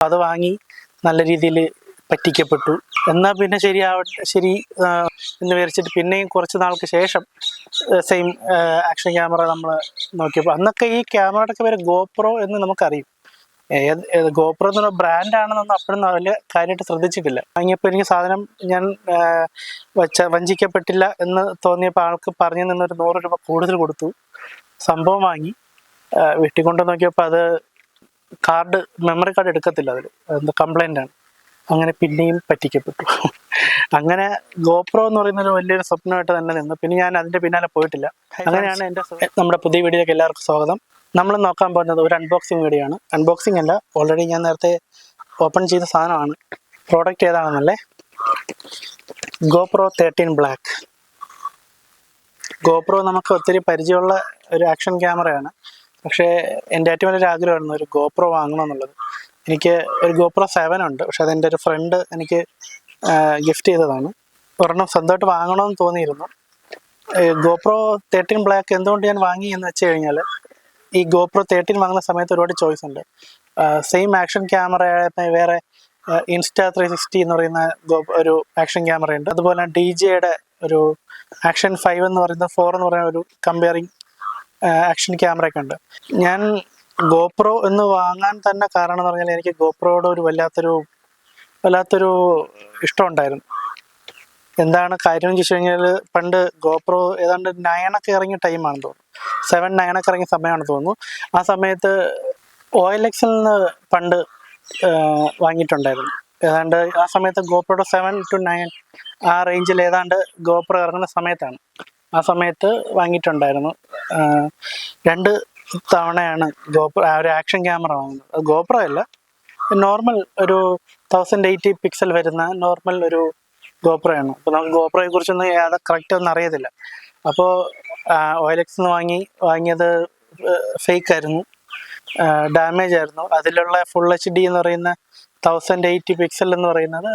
അത് വാങ്ങി നല്ല രീതിയിൽ പറ്റിക്കപ്പെട്ടു. എന്നാൽ പിന്നെ ശരിയാവട്ടെ ശരി എന്ന് വിചാരിച്ചിട്ട് പിന്നെയും കുറച്ച് നാൾക്ക് ശേഷം സെയിം ആക്ഷൻ ക്യാമറ നമ്മൾ നോക്കിയപ്പോൾ അന്നൊക്കെ ഈ ക്യാമറയുടെ ഒക്കെ പേര് ഗോപ്രോ എന്ന് നമുക്കറിയും. ഏത് ഗോപ്രോ എന്നുള്ള ബ്രാൻഡാണെന്നൊന്നും അപ്പോഴൊന്നും വലിയ കാര്യമായിട്ട് ശ്രദ്ധിച്ചിട്ടില്ല. വാങ്ങിയപ്പോൾ എനിക്ക് സാധനം ഞാൻ വച്ച വഞ്ചിക്കപ്പെട്ടില്ല എന്ന് തോന്നിയപ്പോൾ ആൾക്ക് പറഞ്ഞു നിന്നൊരു നൂറ് രൂപ കൂടുതൽ കൊടുത്തു. സംഭവം വാങ്ങി. വീട്ടിൽ കൊണ്ട് നോക്കിയപ്പോൾ അത് കാർഡ് മെമ്മറി കാർഡ് എടുക്കത്തില്ല അതിൽ എന്താ കംപ്ലൈന്റ് ആണ്. അങ്ങനെ പിന്നെയും പറ്റിക്കപ്പെട്ടു. അങ്ങനെ ഗോപ്രോ എന്ന് പറയുന്ന ഒരു വലിയൊരു സ്വപ്നമായിട്ട് തന്നെ നിന്നു. പിന്നെ ഞാൻ അതിന്റെ പിന്നാലെ പോയിട്ടില്ല. അങ്ങനെയാണ് എന്റെ നമ്മുടെ പുതിയ വീഡിയോയിലേക്ക് എല്ലാവർക്കും സ്വാഗതം. നമ്മൾ നോക്കാൻ പോകുന്നത് ഒരു അൺബോക്സിങ് വീഡിയോ ആണ് അൺബോക്സിങ് അല്ല ഓൾറെഡി ഞാൻ നേരത്തെ ഓപ്പൺ ചെയ്ത സാധനമാണ്. പ്രോഡക്റ്റ് ഏതാണെന്നല്ലേ? ഗോപ്രോ തേർട്ടീൻ ബ്ലാക്ക് ഗോപ്രോ നമുക്ക് ഒത്തിരി പരിചയമുള്ള ഒരു ആക്ഷൻ ക്യാമറയാണ് പക്ഷേ എന്റെ ഏറ്റവും വലിയൊരു ആഗ്രഹമായിരുന്നു ഒരു ഗോപ്രോ വാങ്ങണം എന്നുള്ളത്. എനിക്ക് ഒരു ഗോപ്രോ സെവൻ ഉണ്ട്. പക്ഷെ അതെന്റെ ഒരു ഫ്രണ്ട് എനിക്ക് ഗിഫ്റ്റ് ചെയ്തതാണ്. ഒരെണ്ണം സ്വന്തമായിട്ട് വാങ്ങണമെന്ന് തോന്നിയിരുന്നു. ഗോപ്രോ തേർട്ടീൻ ബ്ലാക്ക് എന്തുകൊണ്ട് ഞാൻ വാങ്ങി എന്ന് വെച്ച് കഴിഞ്ഞാൽ ഈ ഗോപ്രോ തേർട്ടീൻ വാങ്ങുന്ന സമയത്ത് ഒരുപാട് ചോയ്സ് ഉണ്ട്. സെയിം ആക്ഷൻ ക്യാമറ വേറെ ഇൻസ്റ്റാ ത്രീ സിക്സ്റ്റി എന്ന് പറയുന്ന ഒരു ആക്ഷൻ ക്യാമറ ഉണ്ട് അതുപോലെ ഡി ജെയുടെ ഒരു ആക്ഷൻ ഫൈവ് എന്ന് പറയുന്ന ഫോർ എന്ന് പറയുന്ന ഒരു കമ്പയറിങ് ആക്ഷൻ ക്യാമറയൊക്കെ ഉണ്ട് ഞാൻ ഗോപ്രോ എന്ന് വാങ്ങാൻ തന്നെ കാരണം എന്ന് പറഞ്ഞാൽ എനിക്ക് ഗോപ്രോയുടെ ഒരു വല്ലാത്തൊരു വല്ലാത്തൊരു ഇഷ്ടം ഉണ്ടായിരുന്നു. എന്താണ് കാര്യം എന്ന് ചോദിച്ചു കഴിഞ്ഞാൽ പണ്ട് ഗോപ്രോ ഏതാണ്ട് നയനൊക്കെ ഇറങ്ങിയ ടൈമാണെന്ന് തോന്നുന്നു. സെവൻ നയനൊക്കെ ഇറങ്ങിയ സമയമാണെന്ന് തോന്നുന്നു. ആ സമയത്ത് ഒ എൽ എക്സിൽ നിന്ന് പണ്ട് വാങ്ങിയിട്ടുണ്ടായിരുന്നു. ഏതാണ്ട് ആ സമയത്ത് ഗോപ്രോയുടെ സെവൻ ടു നയൻ ആ റേഞ്ചിൽ ഏതാണ്ട് ഗോപ്രോ ഇറങ്ങുന്ന സമയത്താണ്. ആ സമയത്ത് വാങ്ങിയിട്ടുണ്ടായിരുന്നു. രണ്ട് തവണയാണ് ഗോപ്ര ഒരു ആക്ഷൻ ക്യാമറ വാങ്ങുന്നത്. ഗോപ്ര അല്ല നോർമൽ ഒരു തൗസൻഡ് എയ്റ്റി പിക്സൽ വരുന്ന നോർമൽ ഒരു ഗോപ്രയാണ്. അപ്പോൾ നമുക്ക് ഗോപ്രയെ കുറിച്ചൊന്നും യാതെ കറക്റ്റ് ഒന്നും അറിയത്തില്ല. അപ്പോൾ ഓയിലെക്സ് നിന്ന് വാങ്ങി വാങ്ങിയത് ഫേക്ക് ആയിരുന്നു. ഡാമേജ് ആയിരുന്നു. അതിലുള്ള ഫുൾ എച്ച് ഡി എന്ന് പറയുന്ന തൗസൻഡ് എയ്റ്റി പിക്സൽ എന്ന് പറയുന്നത്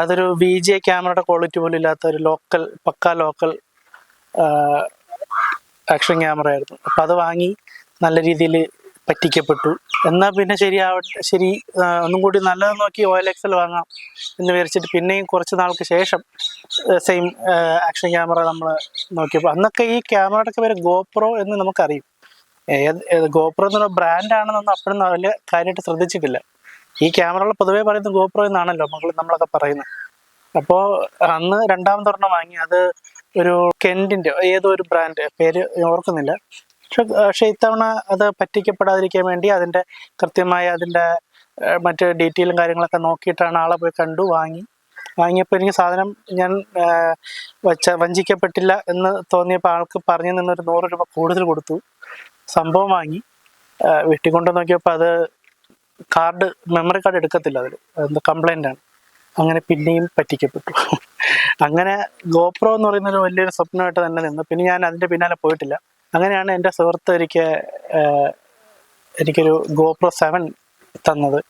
അതൊരു വി ജി ക്യാമറയുടെ ക്വാളിറ്റി പോലും ഇല്ലാത്ത ഒരു ലോക്കൽ പക്ക ലോക്കൽ ആക്ഷൻ ക്യാമറ ആയിരുന്നു അപ്പം അത് വാങ്ങി നല്ല രീതിയിൽ പറ്റിക്കപ്പെട്ടു. എന്നാൽ പിന്നെ ശരിയാവട്ടെ ശരി ഒന്നും കൂടി നല്ലത് നോക്കി ഓയിൽ എക്സൽ വാങ്ങാം എന്ന് വിചാരിച്ചിട്ട് പിന്നെയും കുറച്ച് നാൾക്ക് ശേഷം സെയിം ആക്ഷൻ ക്യാമറ നമ്മൾ നോക്കിയപ്പോൾ അന്നൊക്കെ ഈ ക്യാമറയുടെ ഒക്കെ പേര് ഗോപ്രോ എന്ന് നമുക്കറിയും. ഏത് ഗോപ്രോ എന്നുള്ള ബ്രാൻഡാണെന്നൊന്നും അപ്പോഴും വലിയ കാര്യമായിട്ട് ശ്രദ്ധിച്ചിട്ടില്ല. ഈ ക്യാമറകൾ പൊതുവേ പറയുന്നത് ഗോപ്രോ എന്നാണല്ലോ നമ്മൾ നമ്മളൊക്കെ പറയുന്നത്. അപ്പോൾ അന്ന് രണ്ടാമതൊരെണ്ണം വാങ്ങി. അത് ഒരു കെന്റിന്റെ ഏതോ ഒരു ബ്രാൻഡ് പേര് ഓർക്കുന്നില്ല. പക്ഷെ ഇത്തവണ അത് പറ്റിക്കപ്പെടാതിരിക്കാൻ വേണ്ടി അതിന്റെ കൃത്യമായ അതിന്റെ മറ്റ് ഡീറ്റെയിലും കാര്യങ്ങളൊക്കെ നോക്കിയിട്ടാണ് ആളെ പോയി കണ്ടു വാങ്ങി. വാങ്ങിയപ്പോൾ എനിക്ക് സാധനം ഞാൻ വച്ച വഞ്ചിക്കപ്പെട്ടില്ല എന്ന് തോന്നിയപ്പോൾ ആൾക്ക് പറഞ്ഞു നിന്നൊരു നൂറ് രൂപ കൂടുതൽ കൊടുത്തു. സംഭവം വാങ്ങി. വീട്ടിൽ കൊണ്ട് നോക്കിയപ്പോൾ അത് കാർഡ് മെമ്മറി കാർഡ് എടുക്കത്തില്ല അതിൽ എന്താ കംപ്ലൈന്റ് ആണ്. അങ്ങനെ പിന്നെയും പറ്റിക്കപ്പെട്ടു. അങ്ങനെ ഗോപ്രോ എന്ന് പറയുന്ന ഒരു വലിയൊരു സ്വപ്നമായിട്ട് തന്നെ നിന്നു. പിന്നെ ഞാൻ അതിന്റെ പിന്നാലെ പോയിട്ടില്ല. അങ്ങനെയാണ് എന്റെ സുഹൃത്ത് എനിക്ക് എനിക്കൊരു ഗോപ്രോ സെവൻ തന്നത്.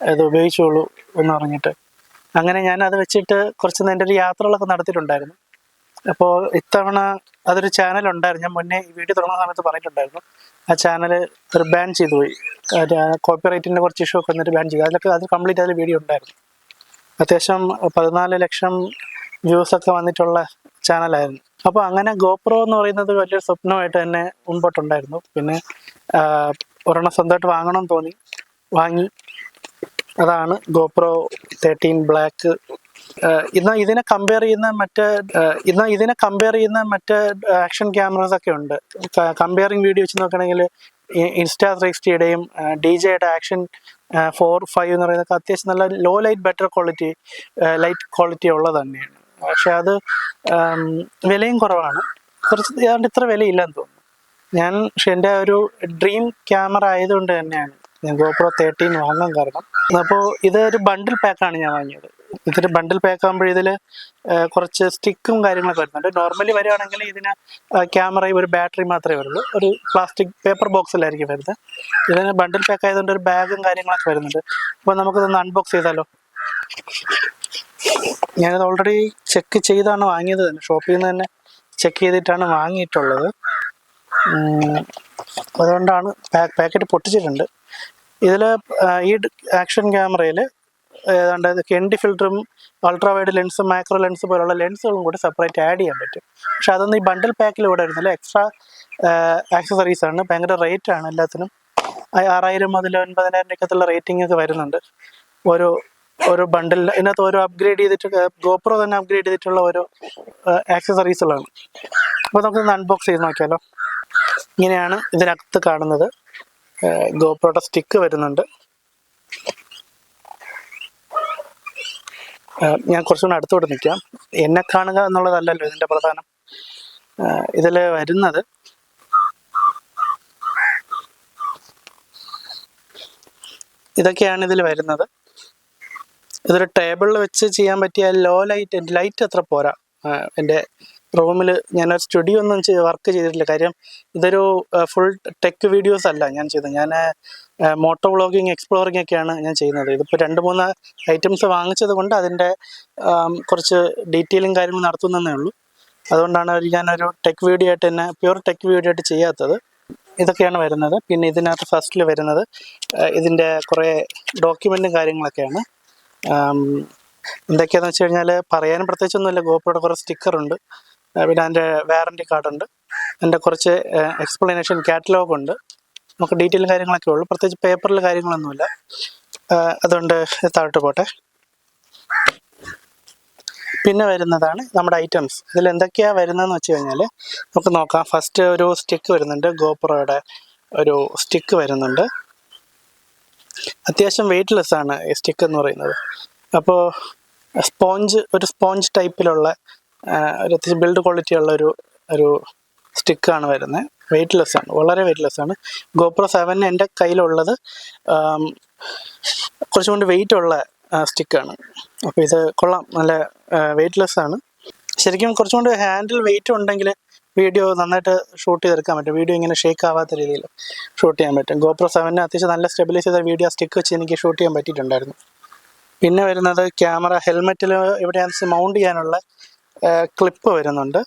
അത് ഉപയോഗിച്ചോളൂ എന്ന് പറഞ്ഞിട്ട്. അങ്ങനെ ഞാൻ അത് വെച്ചിട്ട് കുറച്ച് എന്റെ ഒരു യാത്രകളൊക്കെ നടത്തിയിട്ടുണ്ടായിരുന്നു. അപ്പോൾ ഇത്തവണ അതൊരു ചാനൽ ഉണ്ടായിരുന്നു. ഞാൻ മുന്നേ വീഡിയോ തുടങ്ങുന്ന സമയത്ത് പറഞ്ഞിട്ടുണ്ടായിരുന്നു. ആ ചാനൽ ഒരു ബാൻ ചെയ്തു പോയി. കോപ്പിറൈറ്റിന്റെ കുറച്ച് ഇഷ്യൂ ഒക്കെ വന്നിട്ട് ബാൻ ചെയ്തു. അതിലൊക്കെ അത് കംപ്ലീറ്റ് അതിൽ വീഡിയോ ഉണ്ടായിരുന്നു. അത്യാവശ്യം പതിനാല് ലക്ഷം വ്യൂസ് ഒക്കെ വന്നിട്ടുള്ള ചാനലായിരുന്നു അപ്പോൾ അങ്ങനെ ഗോപ്രോ എന്ന് പറയുന്നത് വലിയൊരു സ്വപ്നമായിട്ട് തന്നെ മുൻപോട്ടുണ്ടായിരുന്നു. പിന്നെ ഒരെണ്ണം സ്വന്തമായിട്ട് വാങ്ങണം തോന്നി. വാങ്ങി. അതാണ് ഗോപ്രോ തേർട്ടീൻ ബ്ലാക്ക് ഇന്ന് ഇതിനെ കമ്പയർ ചെയ്യുന്ന മറ്റ് ഇന്ന് ഇതിനെ കമ്പയർ ചെയ്യുന്ന മറ്റ് ആക്ഷൻ ക്യാമറസ് ഒക്കെ ഉണ്ട്. കമ്പയറിങ് വീഡിയോ വെച്ച് നോക്കുകയാണെങ്കിൽ ഇൻസ്റ്റാ ത്രീ സിക്സ്റ്റിയുടെയും ഡി ജെയുടെ ആക്ഷൻ ഫോർ ഫൈവ് എന്ന് പറയുന്നത് അത്യാവശ്യം നല്ല low light better quality light quality ഉള്ളത് തന്നെയാണ്. പക്ഷെ അത് വിലയും കുറവാണ്. കുറച്ച് ഏതാണ്ട് ഇത്ര വിലയില്ലെന്ന് തോന്നുന്നു. ഞാൻ പക്ഷെ എന്റെ ഒരു ഡ്രീം ക്യാമറ ആയതുകൊണ്ട് തന്നെയാണ് ഞാൻ ഗോപ്രോ തേർട്ടീൻ വാങ്ങാൻ കാരണം. അപ്പോൾ ഇതൊരു ബണ്ടിൽ പാക്കാണ് ഞാൻ വാങ്ങിയത്. ഇതൊരു ബണ്ടിൽ പാക്ക് ആകുമ്പോൾ ഇതിൽ കുറച്ച് സ്റ്റിക്കും കാര്യങ്ങളൊക്കെ വരുന്നുണ്ട്. നോർമലി വരുവാണെങ്കിൽ ഇതിന് ക്യാമറയും ഒരു ബാറ്ററി മാത്രമേ വരുള്ളൂ. ഒരു പ്ലാസ്റ്റിക് പേപ്പർ ബോക്സിലായിരിക്കും വരുന്നത്. ഇതിന് ബണ്ടിൽ പാക്ക് ആയതുകൊണ്ട് ഒരു ബാഗും കാര്യങ്ങളൊക്കെ വരുന്നുണ്ട്. അപ്പോൾ നമുക്കിതൊന്ന് അൺബോക്സ് ചെയ്താലോ? ഞാനിത് ഓൾറെഡി ചെക്ക് ചെയ്താണ് വാങ്ങിയത് തന്നെ. ഷോപ്പിൽ നിന്ന് തന്നെ ചെക്ക് ചെയ്തിട്ടാണ് വാങ്ങിയിട്ടുള്ളത്. അതുകൊണ്ടാണ് പാക്ക് പാക്കറ്റ് പൊട്ടിച്ചിട്ടുണ്ട്. ഇതിൽ ഈ ആക്ഷൻ ക്യാമറയിൽ ഏതാണ്ട് കെൻഡി ഫിൽറ്ററും അൾട്രാ വൈഡ് ലെൻസും മാക്രോ ലെൻസ് പോലുള്ള ലെൻസുകളും കൂടി സെപ്പറേറ്റ് ആഡ് ചെയ്യാൻ പറ്റും. പക്ഷെ അതൊന്നും ഈ ബണ്ടിൽ പാക്കിൽ ഇവിടെ വരുന്നില്ല എക്സ്ട്രാ ആക്സസറീസ് ആണ്. ഭയങ്കര റേറ്റ് ആണ് എല്ലാത്തിനും. ആറായിരം മുതൽ ഒൻപതിനായിരം രൂപയ്ക്കത്തുള്ള റേറ്റിംഗ് ഒക്കെ വരുന്നുണ്ട്. ഓരോ ഓരോ ബണ്ടിൽ ഇതിനകത്ത് ഓരോ അപ്ഗ്രേഡ് ചെയ്തിട്ട് ഗോപ്രോ തന്നെ അപ്ഗ്രേഡ് ചെയ്തിട്ടുള്ള ഓരോ ആക്സസറീസുകളാണ് അപ്പോൾ നമുക്കൊന്ന് അൺബോക്സ് ചെയ്ത് നോക്കിയാലോ. ഇങ്ങനെയാണ് ഇതിനകത്ത് കാണുന്നത്. ഗോപ്രോയുടെ സ്റ്റിക്ക് വരുന്നുണ്ട്. ഞാൻ കുറച്ചുകൂടെ അടുത്തോട്ട് നിൽക്കാം. എന്നെ കാണുക എന്നുള്ളതല്ലല്ലോ ഇതിന്റെ പ്രധാനം. ഇതിൽ വരുന്നത് ഇതൊക്കെയാണ് ഇതിൽ വരുന്നത്. ഇതൊരു ടേബിളിൽ വെച്ച് ചെയ്യാൻ പറ്റിയ ലോ ലൈറ്റ് ലൈറ്റ് അത്ര പോരാ. എന്റെ റൂമിൽ ഞാൻ സ്റ്റുഡിയോ ഒന്നും വർക്ക് ചെയ്തിട്ടില്ല. കാര്യം ഇതൊരു ഫുൾ ടെക് വീഡിയോസ് അല്ല ഞാൻ ചെയ്തത്. ഞാൻ മോട്ടോ വ്ളോഗിങ് എക്സ്പ്ലോറിംഗ് ഒക്കെയാണ് ഞാൻ ചെയ്യുന്നത്. ഇതിപ്പോൾ രണ്ട് മൂന്ന് ഐറ്റംസ് വാങ്ങിച്ചത് കൊണ്ട് അതിന്റെ കുറച്ച് ഡീറ്റെയിലും കാര്യങ്ങളും നടത്തുന്നതേ ഉള്ളൂ. അതുകൊണ്ടാണ് ഞാനൊരു ടെക് വീഡിയോ ആയിട്ട് തന്നെ പ്യുവർ ടെക് വീഡിയോ ആയിട്ട് ചെയ്യാത്തത്. ഇതൊക്കെയാണ് വരുന്നത്. പിന്നെ ഇതിനകത്ത് ഫസ്റ്റിൽ വരുന്നത് ഇതിന്റെ കുറേ ഡോക്യുമെന്റും കാര്യങ്ങളൊക്കെയാണ്. എന്തൊക്കെയാണെന്ന് വെച്ച് കഴിഞ്ഞാൽ പറയാനും പ്രത്യേകിച്ചൊന്നുമില്ല. ഗോപ്രോയുടെ കുറേ സ്റ്റിക്കറുണ്ട്. പിന്നെ അതിന്റെ വാറന്റി കാർഡുണ്ട് അതിന്റെ കുറച്ച് എക്സ്പ്ലനേഷൻ കാറ്റലോഗ് ഉണ്ട്. നമുക്ക് ഡീറ്റെയിൽ കാര്യങ്ങളൊക്കെ ഉള്ളൂ. പ്രത്യേകിച്ച് പേപ്പറിൽ കാര്യങ്ങളൊന്നുമില്ല. അതുകൊണ്ട് താഴോട്ട് പോട്ടെ. പിന്നെ വരുന്നതാണ് നമ്മുടെ ഐറ്റംസ് ഇതിൽ എന്തൊക്കെയാണ് വരുന്നതെന്ന് വെച്ച് കഴിഞ്ഞാൽ നമുക്ക് നോക്കാം. ഫസ്റ്റ് ഒരു സ്റ്റിക്ക് വരുന്നുണ്ട്. ഗോപ്രോയുടെ ഒരു സ്റ്റിക്ക് വരുന്നുണ്ട്. അത്യാവശ്യം വെയിറ്റ്ലെസ് ആണ് ഈ സ്റ്റിക്ക് എന്ന് പറയുന്നത്. അപ്പോൾ സ്പോഞ്ച് ഒരു സ്പോഞ്ച് ടൈപ്പിലുള്ള ഒരു അത്യാവശ്യം ബിൽഡ് ക്വാളിറ്റി ഉള്ള ഒരു ഒരു സ്റ്റിക്കാണ് വരുന്നത്. വെയിറ്റ്ലെസ് ആണ് വളരെ വെയിറ്റ്ലെസ് ആണ്. ഗോപ്രോ സെവൻ എന്റെ കയ്യിലുള്ളത് കുറച്ചും കൂടി വെയിറ്റ് ഉള്ള സ്റ്റിക്കാണ് അപ്പോൾ ഇത് കൊള്ളാം നല്ല വെയിറ്റ്ലെസ് ആണ്. ശരിക്കും കുറച്ചും കൂടി ഹാൻഡിൽ വെയിറ്റ് ഉണ്ടെങ്കിൽ വീഡിയോ നന്നായിട്ട് ഷൂട്ട് ചെയ്തെടുക്കാൻ പറ്റും. വീഡിയോ ഇങ്ങനെ ഷേക്ക് ആവാത്ത രീതിയിൽ ഷൂട്ട് ചെയ്യാൻ പറ്റും. ഗോപ്രോ സെവന് അത്യാവശ്യം നല്ല സ്റ്റെബിലൈസ് ചെയ്ത വീഡിയോ സ്റ്റിക്ക് വെച്ച് എനിക്ക് ഷൂട്ട് ചെയ്യാൻ പറ്റിയിട്ടുണ്ടായിരുന്നു. പിന്നെ വരുന്നത് ക്യാമറ ഹെൽമെറ്റിൽ ഇവിടെ മൗണ്ട് ചെയ്യാനുള്ള ക്ലിപ്പ് വരുന്നുണ്ട്.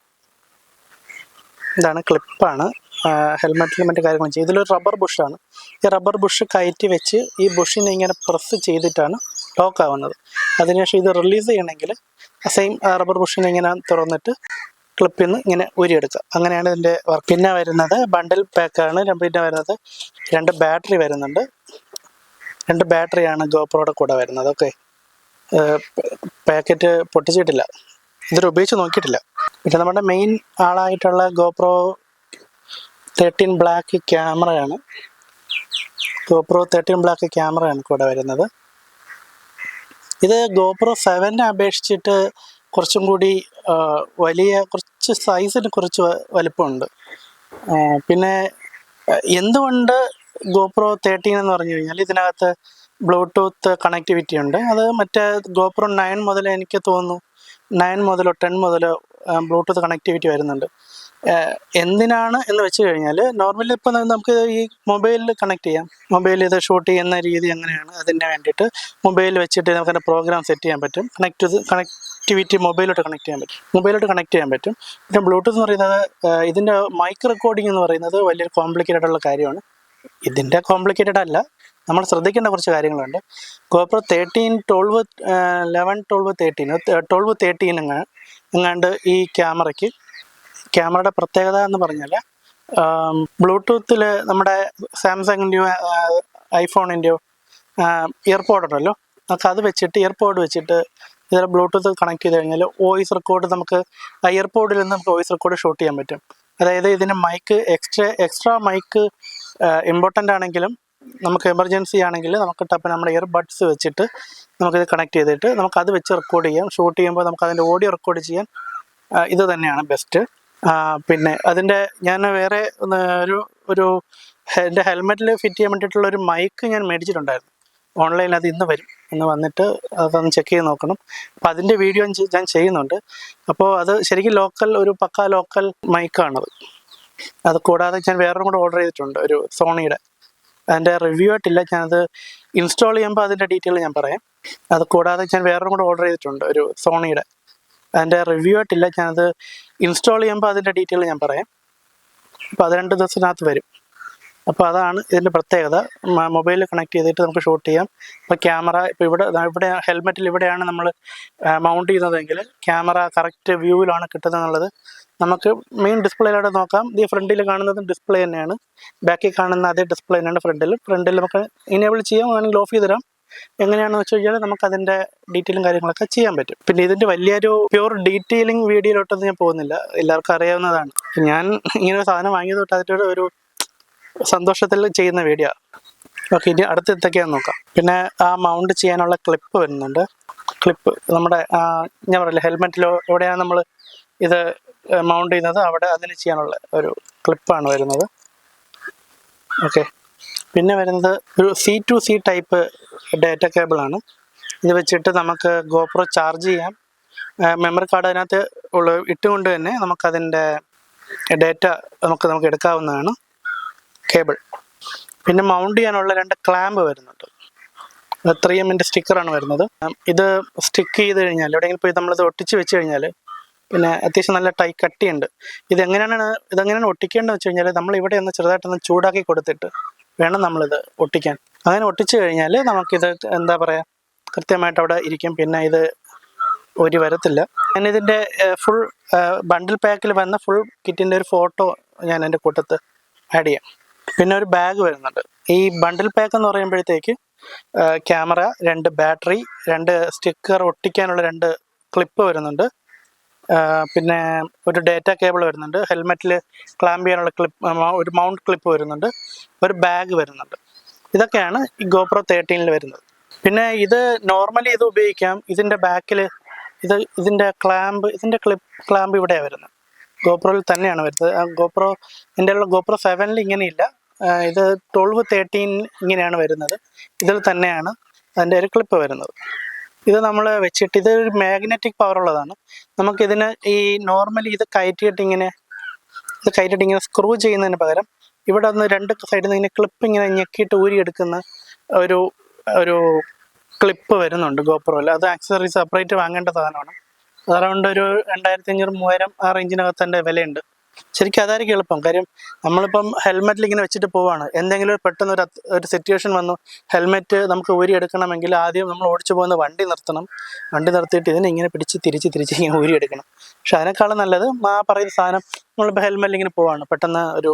ഇതാണ് ക്ലിപ്പാണ് ഹെൽമെറ്റിൽ മറ്റു കാര്യങ്ങൾ ചെയ്യും ഇതിലൊരു റബ്ബർ ബുഷാണ് ഈ റബ്ബർ ബുഷ് കയറ്റി വെച്ച് ഈ ബുഷിനെ ഇങ്ങനെ പ്രസ് ചെയ്തിട്ടാണ് ലോക്ക് ആവുന്നത്. അതിനുശേഷം ഇത് റിലീസ് ചെയ്യണമെങ്കിൽ സെയിം റബ്ബർ ബുഷിനെ ഇങ്ങനെ തുറന്നിട്ട് ക്ലിപ്പിൽ നിന്ന് ഇങ്ങനെ ഉരിയെടുക്കുക അങ്ങനെയാണ് ഇതിന്റെ വർക്ക് പിന്നെ വരുന്നത് ബണ്ടിൽ പാക്കാണ് പിന്നെ വരുന്നത് രണ്ട് ബാറ്ററി വരുന്നുണ്ട്. രണ്ട് ബാറ്ററിയാണ് ഗോപ്രോയുടെ കൂടെ വരുന്നത്. ഓക്കെ പാക്കറ്റ് പൊട്ടിച്ചിട്ടില്ല. ഇതൊരു ഉപയോഗിച്ച് നോക്കിയിട്ടില്ല. പിന്നെ നമ്മുടെ മെയിൻ ആളായിട്ടുള്ള ഗോപ്രോ തേർട്ടീൻ ബ്ലാക്ക് ക്യാമറയാണ് ഗോപ്രോ തേർട്ടീൻ ബ്ലാക്ക് ക്യാമറയാണ് കൂടെ വരുന്നത്. ഇത് ഗോപ്രോ സെവനെ അപേക്ഷിച്ചിട്ട് കുറച്ചും കൂടി വലിയ കുറച്ച് സൈസിന് കുറച്ച് വലുപ്പമുണ്ട്. പിന്നെ എന്തുകൊണ്ട് ഗോപ്രോ തേർട്ടീൻ എന്ന് പറഞ്ഞു കഴിഞ്ഞാൽ ഇതിനകത്ത് ബ്ലൂടൂത്ത് കണക്ടിവിറ്റി ഉണ്ട്. അത് മറ്റേ ഗോപ്രോ നയൻ മുതൽ എനിക്ക് തോന്നുന്നു നയൻ മുതലോ ടെൻ മുതലോ ബ്ലൂടൂത്ത് കണക്ടിവിറ്റി വരുന്നുണ്ട്. എന്തിനാണ് എന്ന് വെച്ച് കഴിഞ്ഞാൽ നോർമലി ഇപ്പോൾ നമുക്ക് ഈ മൊബൈലിൽ കണക്ട് ചെയ്യാം. മൊബൈലിൽ ഇത് ഷൂട്ട് ചെയ്യുന്ന രീതി എങ്ങനെയാണ്? അതിന് വേണ്ടിയിട്ട് മൊബൈലിൽ വെച്ചിട്ട് നമുക്ക് അതിന്റെ പ്രോഗ്രാം സെറ്റ് ചെയ്യാൻ പറ്റും. കണക്ട് കണക്ടിവിറ്റി മൊബൈലോട്ട് കണക്ട് ചെയ്യാൻ പറ്റും. മൊബൈലോട്ട് കണക്ട് ചെയ്യാൻ പറ്റും. പിന്നെ ബ്ലൂടൂത്ത് എന്ന് പറയുന്നത് ഇതിന്റെ മൈക്ക് റെക്കോർഡിംഗ് എന്ന് പറയുന്നത് വലിയൊരു കോംപ്ലിക്കേറ്റഡ് ഉള്ള കാര്യമാണ്. ഇതിന്റെ കോംപ്ലിക്കേറ്റഡ് അല്ല. നമ്മൾ ശ്രദ്ധിക്കേണ്ട കുറച്ച് കാര്യങ്ങളുണ്ട്. GoPro thirteen twelve eleven twelve thirteen twelve thirteen എങ്ങാണ്ട് ഈ ക്യാമറയ്ക്ക് ക്യാമറയുടെ പ്രത്യേകത എന്ന് പറഞ്ഞാൽ ബ്ലൂടൂത്തിൽ നമ്മുടെ സാംസങ്ങിന്റെയോ ഐഫോണിന്റെയോ ഇയർപോഡ് ഉണ്ടല്ലോ. നമുക്ക് അത് വെച്ചിട്ട് ഇയർപോഡ് വെച്ചിട്ട് ഇതിൽ ബ്ലൂടൂത്ത് കണക്ട് ചെയ്ത് കഴിഞ്ഞാൽ വോയിസ് റെക്കോർഡ് നമുക്ക് ഇയർപോഡിൽ നിന്ന് നമുക്ക് വോയിസ് റെക്കോർഡ് ഷൂട്ട് ചെയ്യാൻ പറ്റും. അതായത് ഇതിന് mic extra extra mic important ആണെങ്കിലും നമുക്ക് എമർജൻസി ആണെങ്കിൽ നമുക്ക് ടപ്പ് നമ്മുടെ ഇയർ ബഡ്സ് വെച്ചിട്ട് നമുക്കിത് കണക്ട് ചെയ്തിട്ട് നമുക്ക് അത് വെച്ച് റെക്കോർഡ് ചെയ്യാം. ഷൂട്ട് ചെയ്യുമ്പോൾ നമുക്ക് അതിന്റെ ഓഡിയോ റെക്കോർഡ് ചെയ്യാൻ ഇത് തന്നെയാണ് ബെസ്റ്റ് പിന്നെ അതിന്റെ ഞാൻ വേറെ ഒരു ഒരു എന്റെ ഹെൽമെറ്റിൽ ഫിറ്റ് ചെയ്യാൻ വേണ്ടിയിട്ടുള്ള ഒരു മൈക്ക് ഞാൻ മേടിച്ചിട്ടുണ്ടായിരുന്നു. ഓൺലൈനിൽ അത് ഇന്ന് വരും. ഇന്ന് വന്നിട്ട് അതൊന്ന് ചെക്ക് ചെയ്ത് നോക്കണം. അപ്പോൾ അതിന്റെ വീഡിയോ ഞാൻ ചെയ്യുന്നുണ്ട്. അപ്പോൾ അത് ശരിക്കും ലോക്കൽ ഒരു പക്ക ലോക്കൽ മൈക്കാണത് അത് കൂടാതെ ഞാൻ വേറൊരു കൂടെ ഓർഡർ ചെയ്തിട്ടുണ്ട്. ഒരു സോണിയുടെ അതിന്റെ റിവ്യൂ ആയിട്ടില്ല. ഞാനത് ഇൻസ്റ്റാൾ ചെയ്യുമ്പോൾ അതിന്റെ ഡീറ്റെയിൽ ഞാൻ പറയാം. അത് കൂടാതെ ഞാൻ വേറൊരു കൂടെ ഓർഡർ ചെയ്തിട്ടുണ്ട് ഒരു സോണിയുടെ. അതിന്റെ റിവ്യൂ ആയിട്ടില്ല. ഞാനത് ഇൻസ്റ്റാൾ ചെയ്യുമ്പോൾ അതിന്റെ ഡീറ്റെയിൽ ഞാൻ പറയാം. അപ്പോൾ അത് രണ്ട് ദിവസത്തിനകത്ത് വരും. അപ്പോൾ അതാണ് ഇതിന്റെ പ്രത്യേകത. മൊബൈലിൽ കണക്ട് ചെയ്തിട്ട് നമുക്ക് ഷൂട്ട് ചെയ്യാം. ഇപ്പോൾ ക്യാമറ ഇപ്പോൾ ഇവിടെ ഇവിടെ ഹെൽമെറ്റിൽ ഇവിടെയാണ് നമ്മൾ മൗണ്ട് ചെയ്യുന്നതെങ്കിൽ ക്യാമറ കറക്റ്റ് വ്യൂവിലാണ് കിട്ടുന്നത് എന്നുള്ളത് നമുക്ക് മെയിൻ ഡിസ്പ്ലേയിലൂടെ നോക്കാം. ഈ ഫ്രണ്ടിൽ കാണുന്നത് ഡിസ്പ്ലേ തന്നെയാണ്. ബാക്കിൽ കാണുന്ന അതേ ഡിസ്പ്ലേ തന്നെയാണ് ഫ്രണ്ടിൽ ഫ്രണ്ടിൽ നമുക്ക് ഇനേബിൾ ചെയ്യാം വേണമെങ്കിൽ ഓഫ് ചെയ്ത് തരാം എങ്ങനെയാണെന്ന് വെച്ച് കഴിഞ്ഞാൽ നമുക്ക് അതിന്റെ ഡീറ്റെയിലും കാര്യങ്ങളൊക്കെ ചെയ്യാൻ പറ്റും. പിന്നെ ഇതിന്റെ വലിയൊരു പ്യൂർ ഡീറ്റെയിലിംഗ് വീഡിയോയിലോട്ടൊന്നും ഞാൻ പോകുന്നില്ല. എല്ലാവർക്കും അറിയാവുന്നതാണ്. ഞാൻ ഇങ്ങനെ ഒരു സാധനം വാങ്ങിയത് തൊട്ട് അതിന്റെ ഒരു സന്തോഷത്തിൽ ചെയ്യുന്ന വീഡിയോ ഓക്കെ ഇനി അടുത്ത് എന്തൊക്കെയാന്ന് നോക്കാം. പിന്നെ ആ മൗണ്ട് ചെയ്യാനുള്ള ക്ലിപ്പ് വരുന്നുണ്ട്. ക്ലിപ്പ് നമ്മുടെ ഞാൻ പറയില്ല ഹെൽമെറ്റിലോ എവിടെയാണ് നമ്മൾ ഇത് മൗണ്ട് ചെയ്യുന്നത്. അവിടെ അതിന് ചെയ്യാനുള്ള ഒരു ക്ലിപ്പാണ് വരുന്നത്. ഓക്കെ പിന്നെ വരുന്നത് ഒരു C to C type data കേബിളാണ് ഇത് വെച്ചിട്ട് നമുക്ക് ഗോപ്രോ ചാർജ് ചെയ്യാം. മെമ്മറി കാർഡ് അതിനകത്ത് ഉള്ള ഇട്ടുകൊണ്ട് തന്നെ നമുക്കതിന്റെ ഡേറ്റ നമുക്ക് നമുക്ക് എടുക്കാവുന്നതാണ് കേബിൾ പിന്നെ മൗണ്ട് ചെയ്യാനുള്ള രണ്ട് ക്ലാമ്പ് വരുന്നുണ്ട്. ത്രീ എമ്മിന്റെ സ്റ്റിക്കറാണ് വരുന്നത്. ഇത് സ്റ്റിക്ക് ചെയ്ത് കഴിഞ്ഞാൽ എവിടെയെങ്കിലും പോയി നമ്മളിത് ഒട്ടിച്ച് വെച്ച് കഴിഞ്ഞാൽ പിന്നെ അത്യാവശ്യം നല്ല ടൈ കട്ടിയുണ്ട്. ഇത് എങ്ങനെയാണ് ഇതെങ്ങനെയാണ് ഒട്ടിക്കേണ്ടത് വെച്ച് കഴിഞ്ഞാൽ നമ്മൾ ഇവിടെ ഒന്ന് ചെറുതായിട്ടൊന്ന് ചൂടാക്കി കൊടുത്തിട്ട് വേണം നമ്മളിത് ഒട്ടിക്കാൻ. അങ്ങനെ ഒട്ടിച്ചു കഴിഞ്ഞാൽ നമുക്കിത് എന്താ പറയുക കൃത്യമായിട്ട് അവിടെ ഇരിക്കും. പിന്നെ ഇത് ഒരു വരത്തില്ല. ഞാൻ ഇതിന്റെ ഫുൾ ബണ്ടിൽ പാക്കിൽ വന്ന ഫുൾ കിറ്റിന്റെ ഒരു ഫോട്ടോ ഞാൻ എന്റെ കൂട്ടത്ത് ആഡ് ചെയ്യാം. പിന്നെ ഒരു ബാഗ് വരുന്നുണ്ട്. ഈ ബണ്ടിൽ പാക്ക് എന്ന് പറയുമ്പോഴത്തേക്ക് ക്യാമറ രണ്ട് ബാറ്ററി രണ്ട് സ്റ്റിക്കർ ഒട്ടിക്കാനുള്ള രണ്ട് ക്ലിപ്പ് വരുന്നുണ്ട്. പിന്നെ ഒരു ഡേറ്റ കേബിൾ വരുന്നുണ്ട്. ഹെൽമെറ്റിൽ ക്ലാമ്പ് ചെയ്യാനുള്ള ക്ലിപ്പ് ഒരു മൗണ്ട് ക്ലിപ്പ് വരുന്നുണ്ട്. ഒരു ബാഗ് വരുന്നുണ്ട്. ഇതൊക്കെയാണ് ഈ ഗോപ്രോ തേർട്ടീനിൽ വരുന്നത്. പിന്നെ ഇത് നോർമലി ഇത് ഉപയോഗിക്കാം. ഇതിന്റെ ബാക്കിൽ ഇത് ഇതിന്റെ ക്ലാമ്പ് ഇതിന്റെ ക്ലിപ്പ് ക്ലാമ്പ് ഇവിടെയാണ് വരുന്നത്. ഗോപ്രോയിൽ തന്നെയാണ് വരുന്നത്. ഗോപ്രോ എന്റെ ഉള്ള ഗോപ്രോ സെവനിൽ ഇങ്ങനെയില്ല ഇത് ട്വൽവ് തേർട്ടീൻ ഇങ്ങനെയാണ് വരുന്നത്. ഇതിൽ തന്നെയാണ് അതിന്റെ ഒരു ക്ലിപ്പ് വരുന്നത്. ഇത് നമ്മൾ വെച്ചിട്ട് ഇത് ഒരു മാഗ്നറ്റിക് പവർ ഉള്ളതാണ്. നമുക്കിതിന് ഈ നോർമലി ഇത് കയറ്റിയിട്ട് ഇങ്ങനെ ഇത് കയറ്റിയിട്ട് ഇങ്ങനെ സ്ക്രൂ ചെയ്യുന്നതിന് പകരം ഇവിടെ ഒന്ന് രണ്ട് സൈഡിൽ നിന്ന് ഇങ്ങനെ ക്ലിപ്പ് ഇങ്ങനെ ഞെക്കിയിട്ട് ഊരിയെടുക്കുന്ന ഒരു ഒരു ക്ലിപ്പ് വരുന്നുണ്ട് ഗോപ്രോയിൽ അത് ആക്സസറി സെപ്പറേറ്റ് വാങ്ങേണ്ട സാധനമാണ്. അറൗണ്ട് ഒരു രണ്ടായിരത്തി അഞ്ഞൂറ് മൂവായിരം ആ റേഞ്ചിനകത്ത് എന്റെ വിലയുണ്ട്. ശരിക്കും അതായിരിക്കും എളുപ്പം. കാര്യം നമ്മളിപ്പം ഹെൽമെറ്റിൽ ഇങ്ങനെ വെച്ചിട്ട് പോവാണ്. എന്തെങ്കിലും പെട്ടെന്ന് ഒരു ഒരു സിറ്റുവേഷൻ വന്നു ഹെൽമെറ്റ് നമുക്ക് ഊരിയെടുക്കണമെങ്കിൽ ആദ്യം നമ്മൾ ഓടിച്ചു പോകുന്ന വണ്ടി നിർത്തണം. വണ്ടി നിർത്തിയിട്ട് ഇതിനെ ഇങ്ങനെ പിടിച്ച് തിരിച്ച് തിരിച്ച് ഇങ്ങനെ ഊരിയെടുക്കണം. പക്ഷെ അതിനേക്കാളും നല്ലത് ആ പറയുന്ന സാധനം നമ്മളിപ്പോൾ ഹെൽമെറ്റിൽ ഇങ്ങനെ പോവാണ്. പെട്ടെന്ന് ഒരു